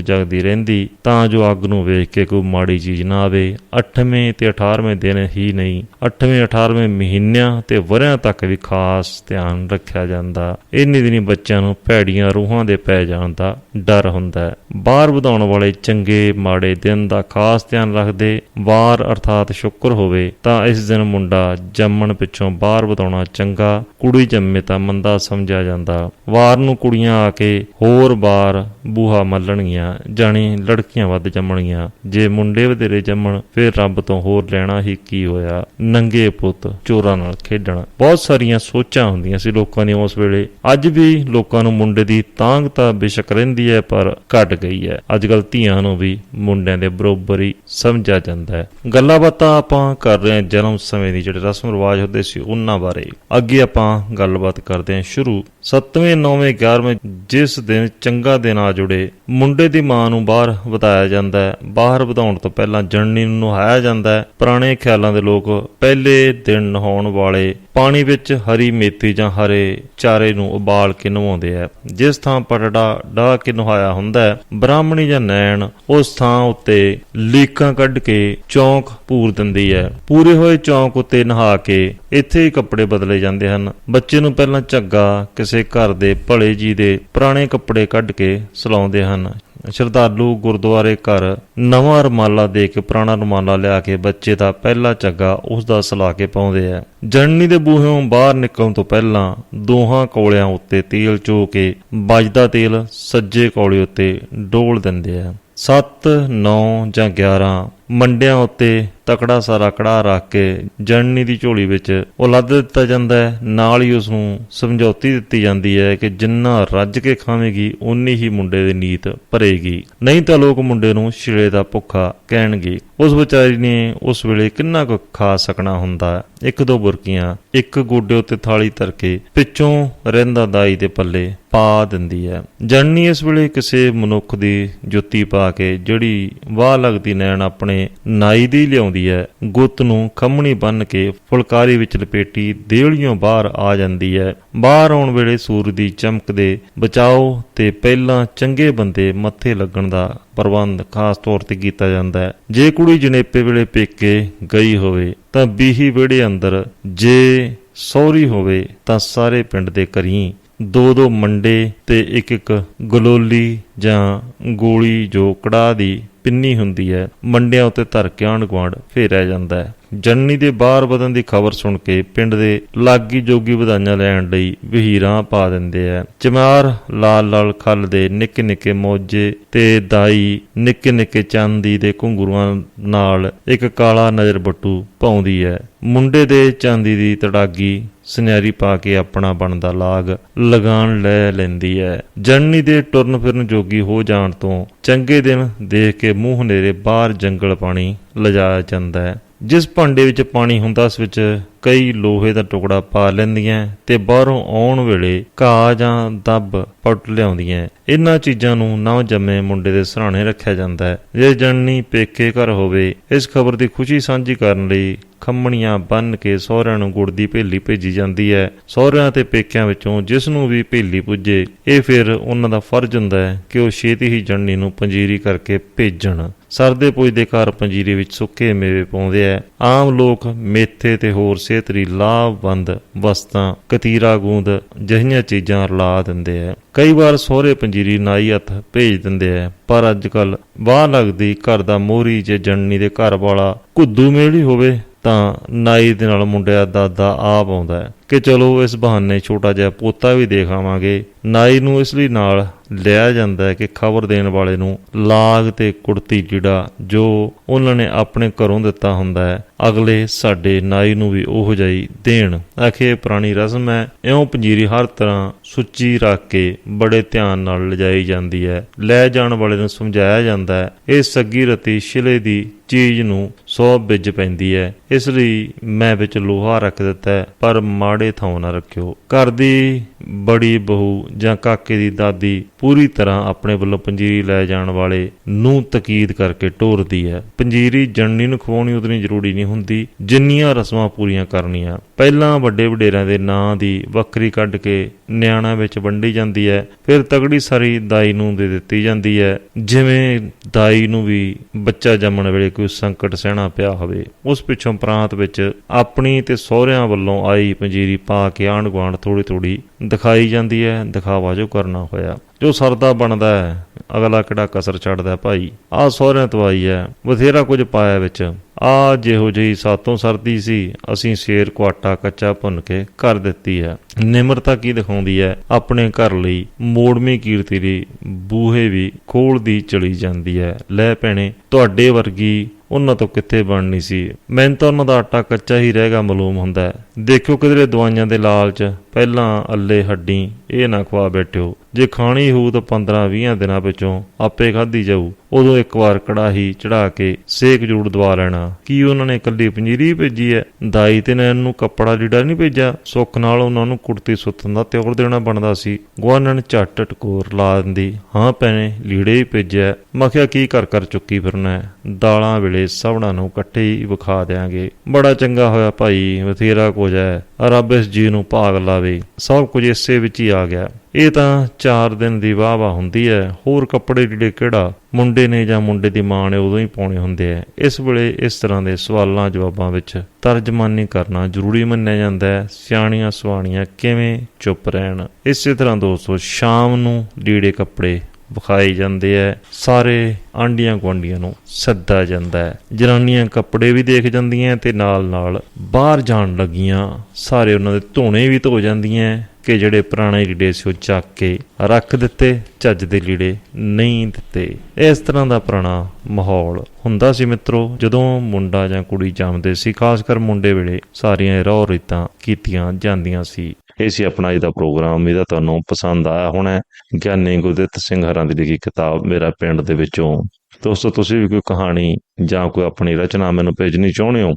ਜਗਦੀ ਰਹਿੰਦੀ, ਤਾਂ ਜੋ ਅੱਗ ਨੂੰ ਵੇਖ ਕੇ ਕੋਈ ਮਾੜੀ ਚੀਜ਼ ਨਾ ਆਵੇ। 8ਵੇਂ ਤੇ 18ਵੇਂ ਦਿਨ ਹੀ ਨਹੀਂ 8ਵੇਂ 18ਵੇਂ ਮਹੀਨਿਆਂ ਤੇ ਵਰਿਆਂ ਤੱਕ ਵੀ ਖਾਸ ਧਿਆਨ ਰੱਖਿਆ ਜਾਂਦਾ। ਇੰਨੇ ਦਿਨੀ ਬੱਚਿਆਂ ਨੂੰ ਭੈੜੀਆਂ ਰੂਹਾਂ ਦੇ ਪੈ ਜਾਣ ਦਾ ਡਰ ਹੁੰਦਾ ਹੈ। ਬਾਹਰ ਵਧਾਉਣ ਵਾਲੇ ਚੰਗੇ, ਮਾੜੇ ਦਿਨ ਦਾ ਖਾਸ ਧਿਆਨ ਰੱਖਦੇ ਵਾਰ ਅਰਥਾਤ ਸ਼ੁੱਕਰ ਹੋਵੇ, ਤਾਂ ਇਸ ਦਿਨ ਮੁੰਡਾ ਜੰਮਣ ਪਿੱਛੋਂ ਬਾਹਰ ਵਧਾਉਣਾ ਚੰਗਾ, ਕੁੜੀ ਜੰਮੇ ਤਾਂ ਮੰਦਾ ਸਮਝਿਆ ਜਾਂਦਾ। ਵਾਰ ਨੂੰ ਕੁੜੀਆਂ ਆ ਕੇ ਹੋਰ ਬਾਰ ਬੂਹਾ ਮੱਲਣਗੀਆਂ, ਜਾਣੀ ਲੜਕੀਆਂ ਵੱਧ ਜੰਮਣਗੀਆਂ। ਜੇ ਮੁੰਡੇ ਵਧੇਰੇ ਜੰਮਣ, ਫਿਰ ਰੱਬ ਤੋਂ ਹੋਰ ਲੈਣਾ ਹੀ ਕੀ ਹੋਇਆ? ਨੰਗੇ ਪੁੱਤ, ਚੋਰਾਂ ਨਾਲ ਖੇਡਣਾ। ਬਹੁਤ ਸਾਰੀਆਂ ਸੋਚਾਂ ਹੁੰਦੀਆਂ ਸੀ ਲੋਕਾਂ ਦੀਆਂ ਉਸ ਵੇਲੇ। ਅੱਜ ਵੀ ਲੋਕਾਂ ਨੂੰ ਮੁੰਡੇ ਦੀ ਤਾਂਗ ਤਾਂ ਬੇਸ਼ੱਕ ਰਹਿੰਦੀ ਹੈ, ਪਰ ਘਟ ਗਈ ਹੈ। ਅੱਜ ਕੱਲ ਧੀਆਂ ਨੂੰ ਵੀ ਮੁੰਡਿਆਂ ਦੇ ਬਰੋਬਰ ਹੀ ਸਮਝਿਆ ਜਾਂਦਾ ਹੈ। ਗੱਲਾਂ ਬਾਤਾਂ ਆਪਾਂ ਕਰ ਰਹੇ ਹਾਂ ਜਨਮ ਸਮੇਂ ਦੀ, ਜਿਹੜੇ ਰਸਮ ਰਿਵਾਜ ਹੁੰਦੇ ਸੀ, ਉਹਨਾਂ ਬਾਰੇ। ਅੱਗੇ ਆਪਾਂ ਗੱਲਬਾਤ ਕਰਦੇ ਹਾਂ ਸ਼ੁਰੂ 7ਵੇਂ 9ਵੇਂ 11ਵੇਂ ਜਿਸ ਦਿਨ ਚੰਗਾ ਦਿਨ ਆ ਜੁੜੇ, ਮੁੰਡੇ ਦੀ ਮਾਂ ਨੂੰ ਬਾਹਰ ਵਧਾਇਆ ਜਾਂਦਾ ਹੈ। ਬਾਹਰ ਵਧਾਉਣ ਤੋਂ ਪਹਿਲਾਂ ਜਣਨੀ ਨੂੰ ਨਹਾਇਆ ਜਾਂਦਾ ਹੈ। ਪੁਰਾਣੇ ਖਿਆਲਾਂ ਦੇ ਲੋਕ ਪਹਿਲੇ ਦਿਨ ਨਹਾਉਣ ਵਾਲੇ ਪਾਣੀ ਵਿੱਚ ਹਰੀ ਮੇਥੀ ਜਾਂ ਹਰੇ ਚਾਰੇ ਨੂੰ ਉਬਾਲ ਕੇ ਨਵਾਉਂਦੇ ਆ ਜਿਸ ਥਾਂ ਪਟੜਾ ਡਾ ਕੇ ਨਹਾਇਆ ਹੁੰਦਾ ਹੈ, ਬ੍ਰਾਹਮਣੀ ਜਾਂ ਨੈਣ ਉਸ ਥਾਂ ਉੱਤੇ ਲੀਕਾਂ ਕੱਢ ਕੇ ਚੌਂਕ ਪੂਰ ਦਿੰਦੀ ਹੈ। ਪੂਰੇ ਹੋਏ ਚੌਂਕ ਉੱਤੇ ਨਹਾ ਕੇ ਇੱਥੇ ਹੀ ਕੱਪੜੇ ਬਦਲੇ ਜਾਂਦੇ ਹਨ। ਬੱਚੇ ਨੂੰ ਪਹਿਲਾਂ ਝੱਗਾ, ਕਿਸੇ ਘਰ ਦੇ ਭਲੇ ਜੀ ਦੇ ਪੁਰਾਣੇ ਕੱਪੜੇ ਕੱਢ ਕੇ ਸਲਾਉਂਦੇ ਹਨ। ਸ਼ਰਧਾਲੂ ਗੁਰਦੁਆਰੇ ਘਰ ਨਵਾਂ ਰੁਮਾਲਾ ਦੇ ਕੇ ਪੁਰਾਣਾ ਰੁਮਾਲਾ ਲਿਆ ਕੇ ਬੱਚੇ ਦਾ ਪਹਿਲਾ ਝੱਗਾ ਉਸ ਦਾ ਸਲਾ ਕੇ ਪਾਉਂਦੇ ਆ। ਜਨਨੀ ਦੇ ਬੂਹਿਓਂ ਬਾਹਰ ਨਿਕਲਣ ਤੋਂ ਪਹਿਲਾਂ ਦੋਹਾਂ ਕੋਲਿਆਂ ਉੱਤੇ ਤੇਲ ਚੋ ਕੇ ਵੱਜਦਾ ਤੇਲ ਸੱਜੇ ਕੋਲੇ ਉੱਤੇ ਡੋਲ ਦਿੰਦੇ ਆ। 7 9 ਜਾਂ 11 ਮੰਡਿਆਂ ਉੱਤੇ ਤਕੜਾ ਸਾਰਾ ਕੜਾ ਰੱਖ ਕੇ ਜਣਨੀ ਦੀ ਝੋਲੀ ਵਿੱਚ ਉਹ ਲੱਦ ਦਿੱਤਾ ਜਾਂਦਾ ਹੈ। ਨਾਲ ਹੀ ਉਸ ਨੂੰ ਸਮਝੌਤੀ ਦਿੱਤੀ ਜਾਂਦੀ ਹੈ ਕਿ ਜਿੰਨਾ ਰੱਜ ਕੇ ਖਾਵੇਗੀ, ਓਨੀ ਹੀ ਮੁੰਡੇ ਦੀ ਨੀਤ ਭਰੇਗੀ। ਨਹੀਂ ਤਾਂ ਲੋਕ ਮੁੰਡੇ ਨੂੰ ਛਿਲੇ ਦਾ ਭੁੱਖਾ ਕਹਿਣਗੇ। ਉਸ ਵਿਚਾਰੀ ਨੇ ਉਸ ਵੇਲੇ ਕਿੰਨਾ ਕੁ ਖਾ ਸਕਣਾ ਹੁੰਦਾ? ਇੱਕ ਦੋ ਬੁਰਕੀਆਂ, ਇੱਕ ਗੋਡੇ ਉੱਤੇ ਥਾਲੀ ਧਰ ਕੇ ਪਿੱਛੋਂ ਰਹਿੰਦਾ ਦਾਈ ਦੇ ਪੱਲੇ ਪਾ ਦਿੰਦੀ ਹੈ। ਜਣਨੀ ਇਸ ਵੇਲੇ ਕਿਸੇ ਮਨੁੱਖ ਦੀ ਜੁੱਤੀ ਪਾ ਕੇ ਜਿਹੜੀ ਵਾਹ ਲੱਗਦੀ ਨੈਣ ਆਪਣੇ ਨਾਈ ਦੀ ਲਿਆਉਂਦੀ ਹੈ, ਗੁੱਤ ਨੂੰ ਖੰਮਣੀ ਬੰਨ ਕੇ ਫੁਲਕਾਰੀ ਵਿੱਚ ਲਪੇਟੀ ਦੇਹਲੀਓਂ ਬਾਹਰ ਆ ਜਾਂਦੀ ਹੈ। ਬਾਹਰ ਆਉਣ ਵੇਲੇ ਸੂਰਜ ਦੀ ਚਮਕ ਦੇ ਬਚਾਓ ਤੇ ਪਹਿਲਾਂ ਚੰਗੇ ਬੰਦੇ ਮੱਥੇ ਲੱਗਣ ਦਾ ਪ੍ਰਬੰਧ ਖਾਸ ਤੌਰ ਤੇ ਕੀਤਾ ਜਾਂਦਾ ਹੈ। ਜੇ ਕੁੜੀ ਜਣੇਪੇ ਵੇਲੇ ਪੇਕੇ ਗਈ ਹੋਵੇ, ਤਾਂ ਬੀਹੀ ਵਿਹੜੇ ਅੰਦਰ ਜੇ ਸੌਰੀ ਹੋਵੇ, ਤਾਂ ਸਾਰੇ ਪਿੰਡ ਦੇ ਕਰੀ ਦੋ ਦੋ ਮੰਡੇ ਤੇ ਇੱਕ ਇੱਕ ਗਲੋਲੀ ਜਾਂ ਗੋਲੀ ਜੋ ਕੜਾਹ ਦੀ ਪਿੰਨੀ ਹੁੰਦੀ ਹੈ, ਮੰਡਿਆਂ ਉੱਤੇ ਧਰ ਕੇ ਆਂਢ ਗੁਆਂਢ ਫੇਰਿਆ ਜਾਂਦਾ ਹੈ। ਜਨਨੀ ਦੇ ਬਾਹਰ ਵਧਣ ਦੀ ਖਬਰ ਸੁਣ ਕੇ ਪਿੰਡ ਦੇ ਲਾਗੀ ਜੋਗੀ ਵਧਾਈਆਂ ਲੈਣ ਲਈ ਵਹੀਰਾਂ ਪਾ ਦਿੰਦੇ ਆ। ਚਮਾਰ, ਲਾਲ ਲਾਲ ਖੱਲ ਦੇ ਨਿੱਕੇ ਨਿੱਕੇ ਮੋਜੇ ਤੇ ਦਾਈ ਨਿੱਕੇ ਨਿੱਕੇ ਚਾਂਦੀ ਦੇ ਘੁੰਗਰੂਆਂ ਨਾਲ ਇੱਕ ਕਾਲਾ ਨਜ਼ਰ ਬੱਟੂ ਪਾਉਂਦੀ ਹੈ। ਮੁੰਡੇ ਦੇ ਚਾਂਦੀ ਦੀ ਤੜਾਗੀ ਸੁਨਹਿਰੀ ਪਾ ਕੇ ਆਪਣਾ ਬਣਦਾ ਲਾਗ ਲਗਾਨ ਲੈ ਲੈਂਦੀ ਹੈ। ਜਣਨੀ ਦੇ ਟੁਰਨ ਫਿਰਨ ਜੋਗੀ ਹੋ ਜਾਣ ਤੋਂ ਚੰਗੇ ਦਿਨ ਦੇਖ ਕੇ ਮੂੰਹ ਹਨੇਰੇ ਬਾਹਰ ਜੰਗਲ ਪਾਣੀ ਲਿਜਾਇਆ ਜਾਂਦਾ ਹੈ। ਜਿਸ ਭਾਂਡੇ ਵਿੱਚ ਪਾਣੀ ਹੁੰਦਾ ਉਸ ਵਿੱਚ ਕਈ ਲੋਹੇ ਦਾ ਟੁਕੜਾ ਪਾ ਲੈਂਦੀਆਂ ਤੇ ਬਾਹਰੋਂ ਆਉਣ ਵੇਲੇ ਘਾਹ ਜਾਂ ਦੱਬ ਪੱਟ ਲਿਆਉਂਦੀਆਂ ਇਹਨਾਂ ਚੀਜ਼ਾਂ ਨੂੰ ਨਵ ਜੰਮੇ ਮੁੰਡੇ ਦੇ ਸਰਾਣੇ ਰੱਖਿਆ ਜਾਂਦਾ ਹੈ। ਜੇ ਜਣਨੀ ਪੇਕੇ ਘਰ ਹੋਵੇ, ਇਸ ਖਬਰ ਦੀ ਖੁਸ਼ੀ ਸਾਂਝੀ ਕਰਨ ਲਈ ਖੰਮਣੀਆਂ ਬੰਨ ਕੇ ਸਹੁਰਿਆਂ ਨੂੰ ਗੁੜ ਦੀ ਭੇਲੀ ਭੇਜੀ ਜਾਂਦੀ ਹੈ। ਸਹੁਰਿਆਂ ਤੇ ਪੇਕਿਆਂ ਵਿੱਚੋਂ ਜਿਸ ਨੂੰ ਵੀ ਭੇਲੀ ਪੁੱਜੇ, ਇਹ ਫਿਰ ਉਹਨਾਂ ਦਾ ਫਰਜ਼ ਹੁੰਦਾ ਹੈ ਕਿ ਉਹ ਛੇਤੀ ਹੀ ਜਣਨੀ ਨੂੰ ਪੰਜੀਰੀ ਕਰਕੇ ਭੇਜਣ। ਸਰਦੇ ਪੁੱਜਦੇ ਘਰ ਪੰਜੀਰੀ ਵਿੱਚ ਸੁੱਕੇ ਮੇਵੇ ਪਾਉਂਦੇ ਆ ਆਮ ਲੋਕ ਮੇਥੇ ਤੇ ਹੋਰ ਸਿਹਤਰੀ ਲਾਭਵੰਦ ਵਸਤਾਂ, ਕਤੀਰਾ ਗੂੰਦ, ਜਿਹੀਆਂ ਚੀਜ਼ਾਂ ਰਲਾ ਦਿੰਦੇ ਆ ਕਈ ਵਾਰ ਸਹੁਰੇ ਪੰਜੀਰੀ ਨਾਈ ਹੱਥ ਭੇਜ ਦਿੰਦੇ ਆ ਪਰ ਅੱਜ ਕੱਲ ਬਾਹ ਲੱਗਦੀ ਘਰ ਦਾ ਮੋਹਰੀ ਜੇ ਜਣਨੀ ਦੇ ਘਰ ਵਾਲਾ ਕੁੱਦੂ ਮੇਲੀ ਹੋਵੇ ਤਾਂ ਨਾਈ ਦੇ ਨਾਲ ਮੁੰਡਿਆ ਦਾਦਾ ਆਪ ਆਉਂਦਾ ਹੈ ਕਿ ਚਲੋ ਇਸ ਬਹਾਨੇ ਛੋਟਾ ਜਿਹਾ ਪੋਤਾ ਵੀ ਦੇਖ ਆਵਾਂਗੇ। ਨਾਈ ਨੂੰ ਇਸ ਲਈ ਨਾਲ ਲਿਆ ਜਾਂਦਾ ਹੈ ਕਿ ਖਬਰ ਦੇਣ ਵਾਲੇ ਨੂੰ ਲਾਗ ਤੇ ਕੁੜਤੀ ਜਿਹੜਾ ਜੋ ਉਹਨਾਂ ਨੇ ਆਪਣੇ ਘਰੋਂ ਦਿੱਤਾ ਹੁੰਦਾ ਹੈ ਅਗਲੇ ਸਾਡੇ ਨਾਈ ਨੂੰ ਵੀ ਉਹੋ ਜਿਹੀ ਦੇਣ। ਆਖੇ, ਇਹ ਪੁਰਾਣੀ ਰਸਮ ਹੈ। ਇਉਂ ਪੰਜੀਰੀ ਹਰ ਤਰ੍ਹਾਂ ਸੁੱਚੀ ਰੱਖ ਕੇ ਬੜੇ ਧਿਆਨ ਨਾਲ ਲਿਜਾਈ ਜਾਂਦੀ ਹੈ। ਲੈ ਜਾਣ ਵਾਲੇ ਨੂੰ ਸਮਝਾਇਆ ਜਾਂਦਾ ਹੈ। ਇਹ ਸੱਗੀ ਰਤੀ ਸ਼ਿਲੇ ਦੀ ਚੀਜ਼ ਨੂੰ ਸੌ ਬਿੱਜ ਪੈਂਦੀ ਹੈ। ਇਸ ਲਈ ਮੈਂ ਵਿੱਚ ਲੋਹਾ ਰੱਖ ਦਿੱਤਾ ਪਰ ਮਾੜੇ ਥਾਂ ਨਾ ਰੱਖਿਓ। ਘਰ ਦੀ ਬੜੀ ਬਹੂ ਜਾਂ ਕਾਕੇ ਦੀ ਦਾਦੀ ਪੂਰੀ ਤਰ੍ਹਾਂ ਆਪਣੇ ਵੱਲੋਂ ਪੰਜੀਰੀ ਲੈ ਜਾਣ ਵਾਲੇ ਨੂੰ ਤਕੀਦ ਕਰਕੇ ਟੋਰਦੀ ਹੈ। ਪੰਜੀਰੀ ਜਣਨੀ ਨੂੰ ਖਵਾਉਣੀ ਉਤਨੀ ਜ਼ਰੂਰੀ ਨਹੀਂ ਹੁੰਦੀ, ਜਿੰਨੀਆਂ ਰਸਮਾਂ ਪੂਰੀਆਂ ਕਰਨੀਆਂ। ਪਹਿਲਾਂ ਵੱਡੇ ਵਡੇਰਿਆਂ ਦੇ ਨਾਂ ਦੀ ਵੱਖਰੀ ਕੱਢ ਕੇ ਨਿਆਣਾ ਵਿੱਚ ਵੰਡੀ ਜਾਂਦੀ ਹੈ, ਫਿਰ ਤਗੜੀ ਸਾਰੀ ਦਾਈ ਨੂੰ ਦੇ ਦਿੱਤੀ ਜਾਂਦੀ ਹੈ। ਜਿਵੇਂ ਦਾਈ ਨੂੰ ਵੀ ਬੱਚਾ ਜੰਮਣ ਵੇਲੇ ਕੋਈ ਸੰਕਟ ਸਹਿਣਾ ਪਿਆ ਹੋਵੇ, ਉਸ ਪਿੱਛੋਂ ਪ੍ਰਾਂਤ ਵਿੱਚ ਆਪਣੀ ਤੇ ਸਹੁਰਿਆਂ ਵੱਲੋਂ ਆਈ ਪੰਜੀਰੀ ਪਾ ਕੇ ਆਂਢ ਗੁਆਂਢ ਥੋੜੀ ਥੋੜੀ ਦਿਖਾਈ ਜਾਂਦੀ ਹੈ, ਦਿਖਾਵਾ ਜੋ ਕਰਨਾ ਹੋਇਆ। ਜੋ ਸਰਦਾ ਬਣਦਾ ਹੈ, ਅਗਲਾ ਕਿਹੜਾ ਕਸਰ ਛੱਡਦਾ ਭਾਈ? ਆਹ ਸਹੁਰਿਆਂ ਤੋਂ ਆਈ ਹੈ, ਬਥੇਰਾ ਕੁਝ ਪਾਇਆ ਵਿੱਚ। ਆ ਜਿਹੋ ਜਿਹੀ ਸਾਤੋਂ ਸਰਦੀ ਸੀ, ਅਸੀਂ ਸ਼ੇਰ ਕੁਆਟਾ ਕੱਚਾ ਭੁੰਨ ਕੇ ਕਰ ਦਿੱਤੀ ਹੈ। ਨਿਮਰਤਾ ਕੀ ਦਿਖਾਉਂਦੀ ਹੈ? ਆਪਣੇ ਘਰ ਲਈ ਮੋੜਮੀ ਕੀਰਤੀ ਦੀ ਬੂਹੇ ਵੀ ਖੋਲਦੀ ਚਲੀ ਜਾਂਦੀ ਹੈ। ਲੈ ਭੈਣੇ, ਤੁਹਾਡੇ ਵਰਗੀ ਉਹਨਾਂ ਤੋਂ ਕਿੱਥੇ ਬਣਨੀ ਸੀ? ਮੈਨੂੰ ਤਾਂ ਉਹਨਾਂ ਦਾ ਆਟਾ ਕੱਚਾ ਹੀ ਰਹੇਗਾ ਮਾਲੂਮ ਹੁੰਦਾ ਹੈ। ਦੇਖਿਓ ਕਿਧਰੇ ਦਵਾਈਆਂ ਦੇ ਲਾਲਚ, ਪਹਿਲਾਂ ਅੱਲੇ ਹੱਡੀ, ਇਹ ਨਾ ਖਵਾ ਬੈਠਿਓ। ਜੇ ਖਾਣੀ ਹੋਊ ਤਾਂ 15-20 ਦਿਨਾਂ ਵਿੱਚੋਂ ਆਪੇ ਖਾਧੀ ਜਾਊ। ਉਦੋਂ ਇੱਕ ਵਾਰ ਕੜਾਹੀ ਚੜਾ ਕੇ ਸੇਕ ਜੂੜ ਦਵਾ ਲੈਣਾ। ਕੀ ਉਹਨਾਂ ਨੇ ਇਕੱਲੀ ਪੰਜੀਰੀ ਭੇਜੀ ਹੈ ਦਾਈ ਤੇ ਨੇ ਇਹਨੂੰ ਕੱਪੜਾ ਲੀੜਾ ਨਹੀਂ ਭੇਜਿਆ। ਸੁੱਖ ਨਾਲ ਉਹਨਾਂ ਨੂੰ ਕੁੜਤੀ ਸੁੱਤਣ ਦਾ ਤਿਉੜ ਦੇਣਾ ਬਣਦਾ ਸੀ। ਗਵਾਨਣ ਝੱਟ ਟਕੋਰ ਲਾ ਦਿੰਦੀ। ਹਾਂ ਭੈਣੇ, ਲੀੜੇ ਹੀ ਭੇਜਿਆ। ਮਖਿਆ ਕੀ ਕਰ ਕਰ ਚੁੱਕੀ ਫਿਰਨਾ ਹੈ? ਦਾਲਾਂ ਵੇਲੇ ਸਭਣਾ ਨੂੰ ਇਕੱਠੇ ਹੀ ਵਿਖਾ ਦੇਾਂਗੇ ਬੜਾ ਚੰਗਾ ਹੋਇਆ ਭਾਈ, ਬਥੇਰਾ ਕੁਝ ਹੈ ਰੱਬ ਇਸ ਜੀ ਨੂੰ ਭਾਗ ਲਾਵੇ। ਸਭ ਕੁਝ ਇਸੇ ਵਿੱਚ ਹੀ ਆ ਗਿਆ। ਇਹ ਤਾਂ 4 ਦਿਨ ਦੀ ਵਾਹ ਵਾਹ ਹੁੰਦੀ ਹੈ। ਹੋਰ ਕੱਪੜੇ ਜਿਹੜੇ ਕਿਹੜਾ? ਮੁੰਡੇ ਨੇ ਜਾਂ ਮੁੰਡੇ ਦੀ ਮਾਂ ਨੇ ਉਦੋਂ ਹੀ ਪਾਉਣੇ ਹੁੰਦੇ ਆ। ਇਸ ਵੇਲੇ ਇਸ ਤਰ੍ਹਾਂ ਦੇ ਸਵਾਲਾਂ ਜਵਾਬਾਂ ਵਿੱਚ ਤਰਜਮਾਨੀ ਕਰਨਾ ਜ਼ਰੂਰੀ ਮੰਨਿਆ ਜਾਂਦਾ ਹੈ। ਸਿਆਣੀਆਂ ਸਵਾਣੀਆਂ ਕਿਵੇਂ ਚੁੱਪ ਰਹਿਣ? ਇਸੇ ਤਰ੍ਹਾਂ ਦੋਸਤੋ, ਸ਼ਾਮ ਨੂੰ ਲੀੜੇ ਕੱਪੜੇ ਵਿਖਾਏ ਜਾਂਦੇ ਐ। ਸਾਰੇ ਆਂਡੀਆਂ ਗੁਆਂਢੀਆਂ ਨੂੰ ਸੱਦਾ ਜਾਂਦਾ ਹੈ ਜਨਾਨੀਆਂ ਕੱਪੜੇ ਵੀ ਦੇਖ ਜਾਂਦੀਆਂ ਤੇ ਨਾਲ ਨਾਲ ਬਾਹਰ ਜਾਣ ਲੱਗੀਆਂ। ਸਾਰੇ ਉਹਨਾਂ ਦੇ ਧੋਣੇ ਵੀ ਧੋ ਜਾਂਦੀਆਂ ਕਿ ਜਿਹੜੇ ਪੁਰਾਣੇ ਲੀੜੇ ਸੀ ਉਹ ਚੱਕ ਕੇ ਰੱਖ ਦਿੱਤੇ, ਚੱਜ ਦੇ ਲੀੜੇ ਨਹੀਂ ਦਿੱਤੇ। ਇਸ ਤਰ੍ਹਾਂ ਦਾ ਪੁਰਾਣਾ ਮਾਹੌਲ ਹੁੰਦਾ ਸੀ ਮਿੱਤਰੋ। ਜਦੋਂ ਮੁੰਡਾ ਜਾਂ ਕੁੜੀ ਜੰਮਦੇ ਸੀ, ਖਾਸ ਕਰ ਮੁੰਡੇ ਵੇਲੇ ਸਾਰੀਆਂ ਰੌ ਰੀਤਾਂ ਕੀਤੀਆਂ ਜਾਂਦੀਆਂ ਸੀ। ਇਹ ਸੀ ਆਪਣਾ ਅੱਜ ਦਾ ਪ੍ਰੋਗਰਾਮ ਉਮੀਦ ਤੁਹਾਨੂੰ ਪਸੰਦ ਆਇਆ ਹੋਣਾ ਗਿਆਨੀ ਗੁਰਦਿੱਤ ਸਿੰਘ ਹਰਾਂ ਦੀ ਲਿਖੀ ਕਿਤਾਬ ਮੇਰਾ ਪਿੰਡ ਦੇ ਵਿੱਚੋਂ। ਦੋਸਤੋ, ਤੁਸੀਂ ਵੀ ਕੋਈ ਕਹਾਣੀ ਜਾਂ ਕੋਈ ਆਪਣੀ ਰਚਨਾ ਮੈਨੂੰ ਭੇਜਣੀ ਚਾਹੁੰਦੇ ਹੋ,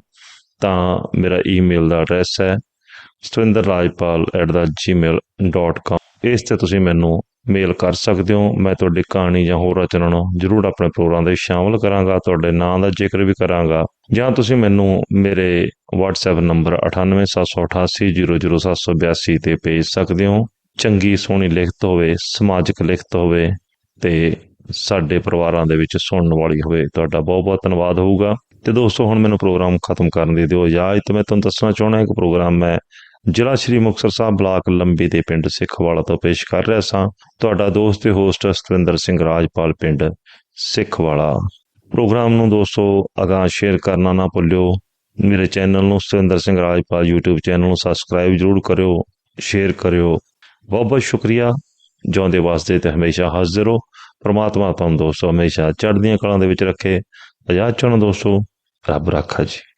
ਤਾਂ ਮੇਰਾ ਈਮੇਲ ਦਾ ਐਡਰੈਸ ਹੈ stundarrajpal@gmail.com ਇਸ ਤੇ ਤੁਸੀਂ ਮੈਨੂੰ ਮੇਲ ਕਰ ਸਕਦੇ ਹੋ। ਮੈਂ ਤੁਹਾਡੀ ਕਹਾਣੀ ਜਾਂ ਹੋਰ ਰਚਨਾ ਨੂੰ ਜਰੂਰ ਆਪਣੇ ਪ੍ਰੋਗਰਾਮ ਦੇ ਵਿੱਚ ਸ਼ਾਮਲ ਕਰਾਂਗਾ। ਤੁਹਾਡੇ ਨਾਮ ਦਾ ਜ਼ਿਕਰ ਵੀ ਕਰਾਂਗਾ। ਜਾਂ ਤੁਸੀਂ ਮੈਨੂੰ ਮੇਰੇ WhatsApp ਨੰਬਰ 9878800782 ਤੇ ਭੇਜ ਸਕਦੇ ਹੋ। ਚੰਗੀ, ਸੋਹਣੀ ਲਿਖਤ ਹੋਵੇ, ਸਮਾਜਿਕ ਲਿਖਤ ਹੋਵੇ ਤੇ ਸਾਡੇ ਪਰਿਵਾਰਾਂ ਦੇ ਵਿੱਚ ਸੁਣਨ ਵਾਲੀ ਹੋਵੇ, ਤੁਹਾਡਾ ਬਹੁਤ ਬਹੁਤ ਧੰਨਵਾਦ ਹੋਊਗਾ। ਤੇ ਦੋਸਤੋ, ਹੁਣ ਮੈਨੂੰ ਪ੍ਰੋਗਰਾਮ ਖਤਮ ਕਰਨ ਦੀ ਦਿਓ ਇਜਾਜ਼ਤ। ਮੈਂ ਤੁਹਾਨੂੰ ਦੱਸਣਾ ਚਾਹੁੰਦਾ ਹਾਂ ਕਿ ਪ੍ਰੋਗਰਾਮ ਮੈਂ ਜ਼ਿਲ੍ਹਾ ਸ਼੍ਰੀ ਮੁਕਤਸਰ ਸਾਹਿਬ ਬਲਾਕ ਲੰਬੀ ਦੇ ਪਿੰਡ ਸਿੱਖਵਾਲਾ ਤੋਂ ਪੇਸ਼ ਕਰ ਰਿਹਾ ਸਾਂ। ਤੁਹਾਡਾ ਦੋਸਤ ਤੇ ਹੋਸਟ ਸਤਵਿੰਦਰ ਸਿੰਘ ਰਾਜਪਾਲ ਪਿੰਡ ਸਿੱਖਵਾਲਾ ਪ੍ਰੋਗਰਾਮ ਨੂੰ ਦੋਸਤੋ ਅਗਾਹ ਸ਼ੇਅਰ ਕਰਨਾ ਨਾ ਭੁੱਲਿਓ। ਮੇਰੇ ਚੈਨਲ ਨੂੰ ਸਤਵਿੰਦਰ ਸਿੰਘ ਰਾਜਪਾਲ YouTube ਚੈਨਲ ਨੂੰ ਸਬਸਕ੍ਰਾਈਬ ਜਰੂਰ ਕਰਿਓ ਸ਼ੇਅਰ ਕਰਿਓ। ਬਹੁਤ ਬਹੁਤ ਸ਼ੁਕਰੀਆ। ਜਿਉਂਦੇ ਵਾਸਤੇ ਤੇ ਹਮੇਸ਼ਾ ਹਾਜ਼ਰ ਰਹੋ। ਪ੍ਰਮਾਤਮਾ ਤੁਹਾਨੂੰ ਦੋਸਤੋ ਹਮੇਸ਼ਾ ਚੜ੍ਹਦੀਆਂ ਕਲਾਂ ਦੇ ਵਿੱਚ ਰੱਖੇ। ਆਜ਼ਾਦ ਚੁਣ ਦੋਸਤੋ, ਰੱਬ ਰਾਖਾ ਜੀ।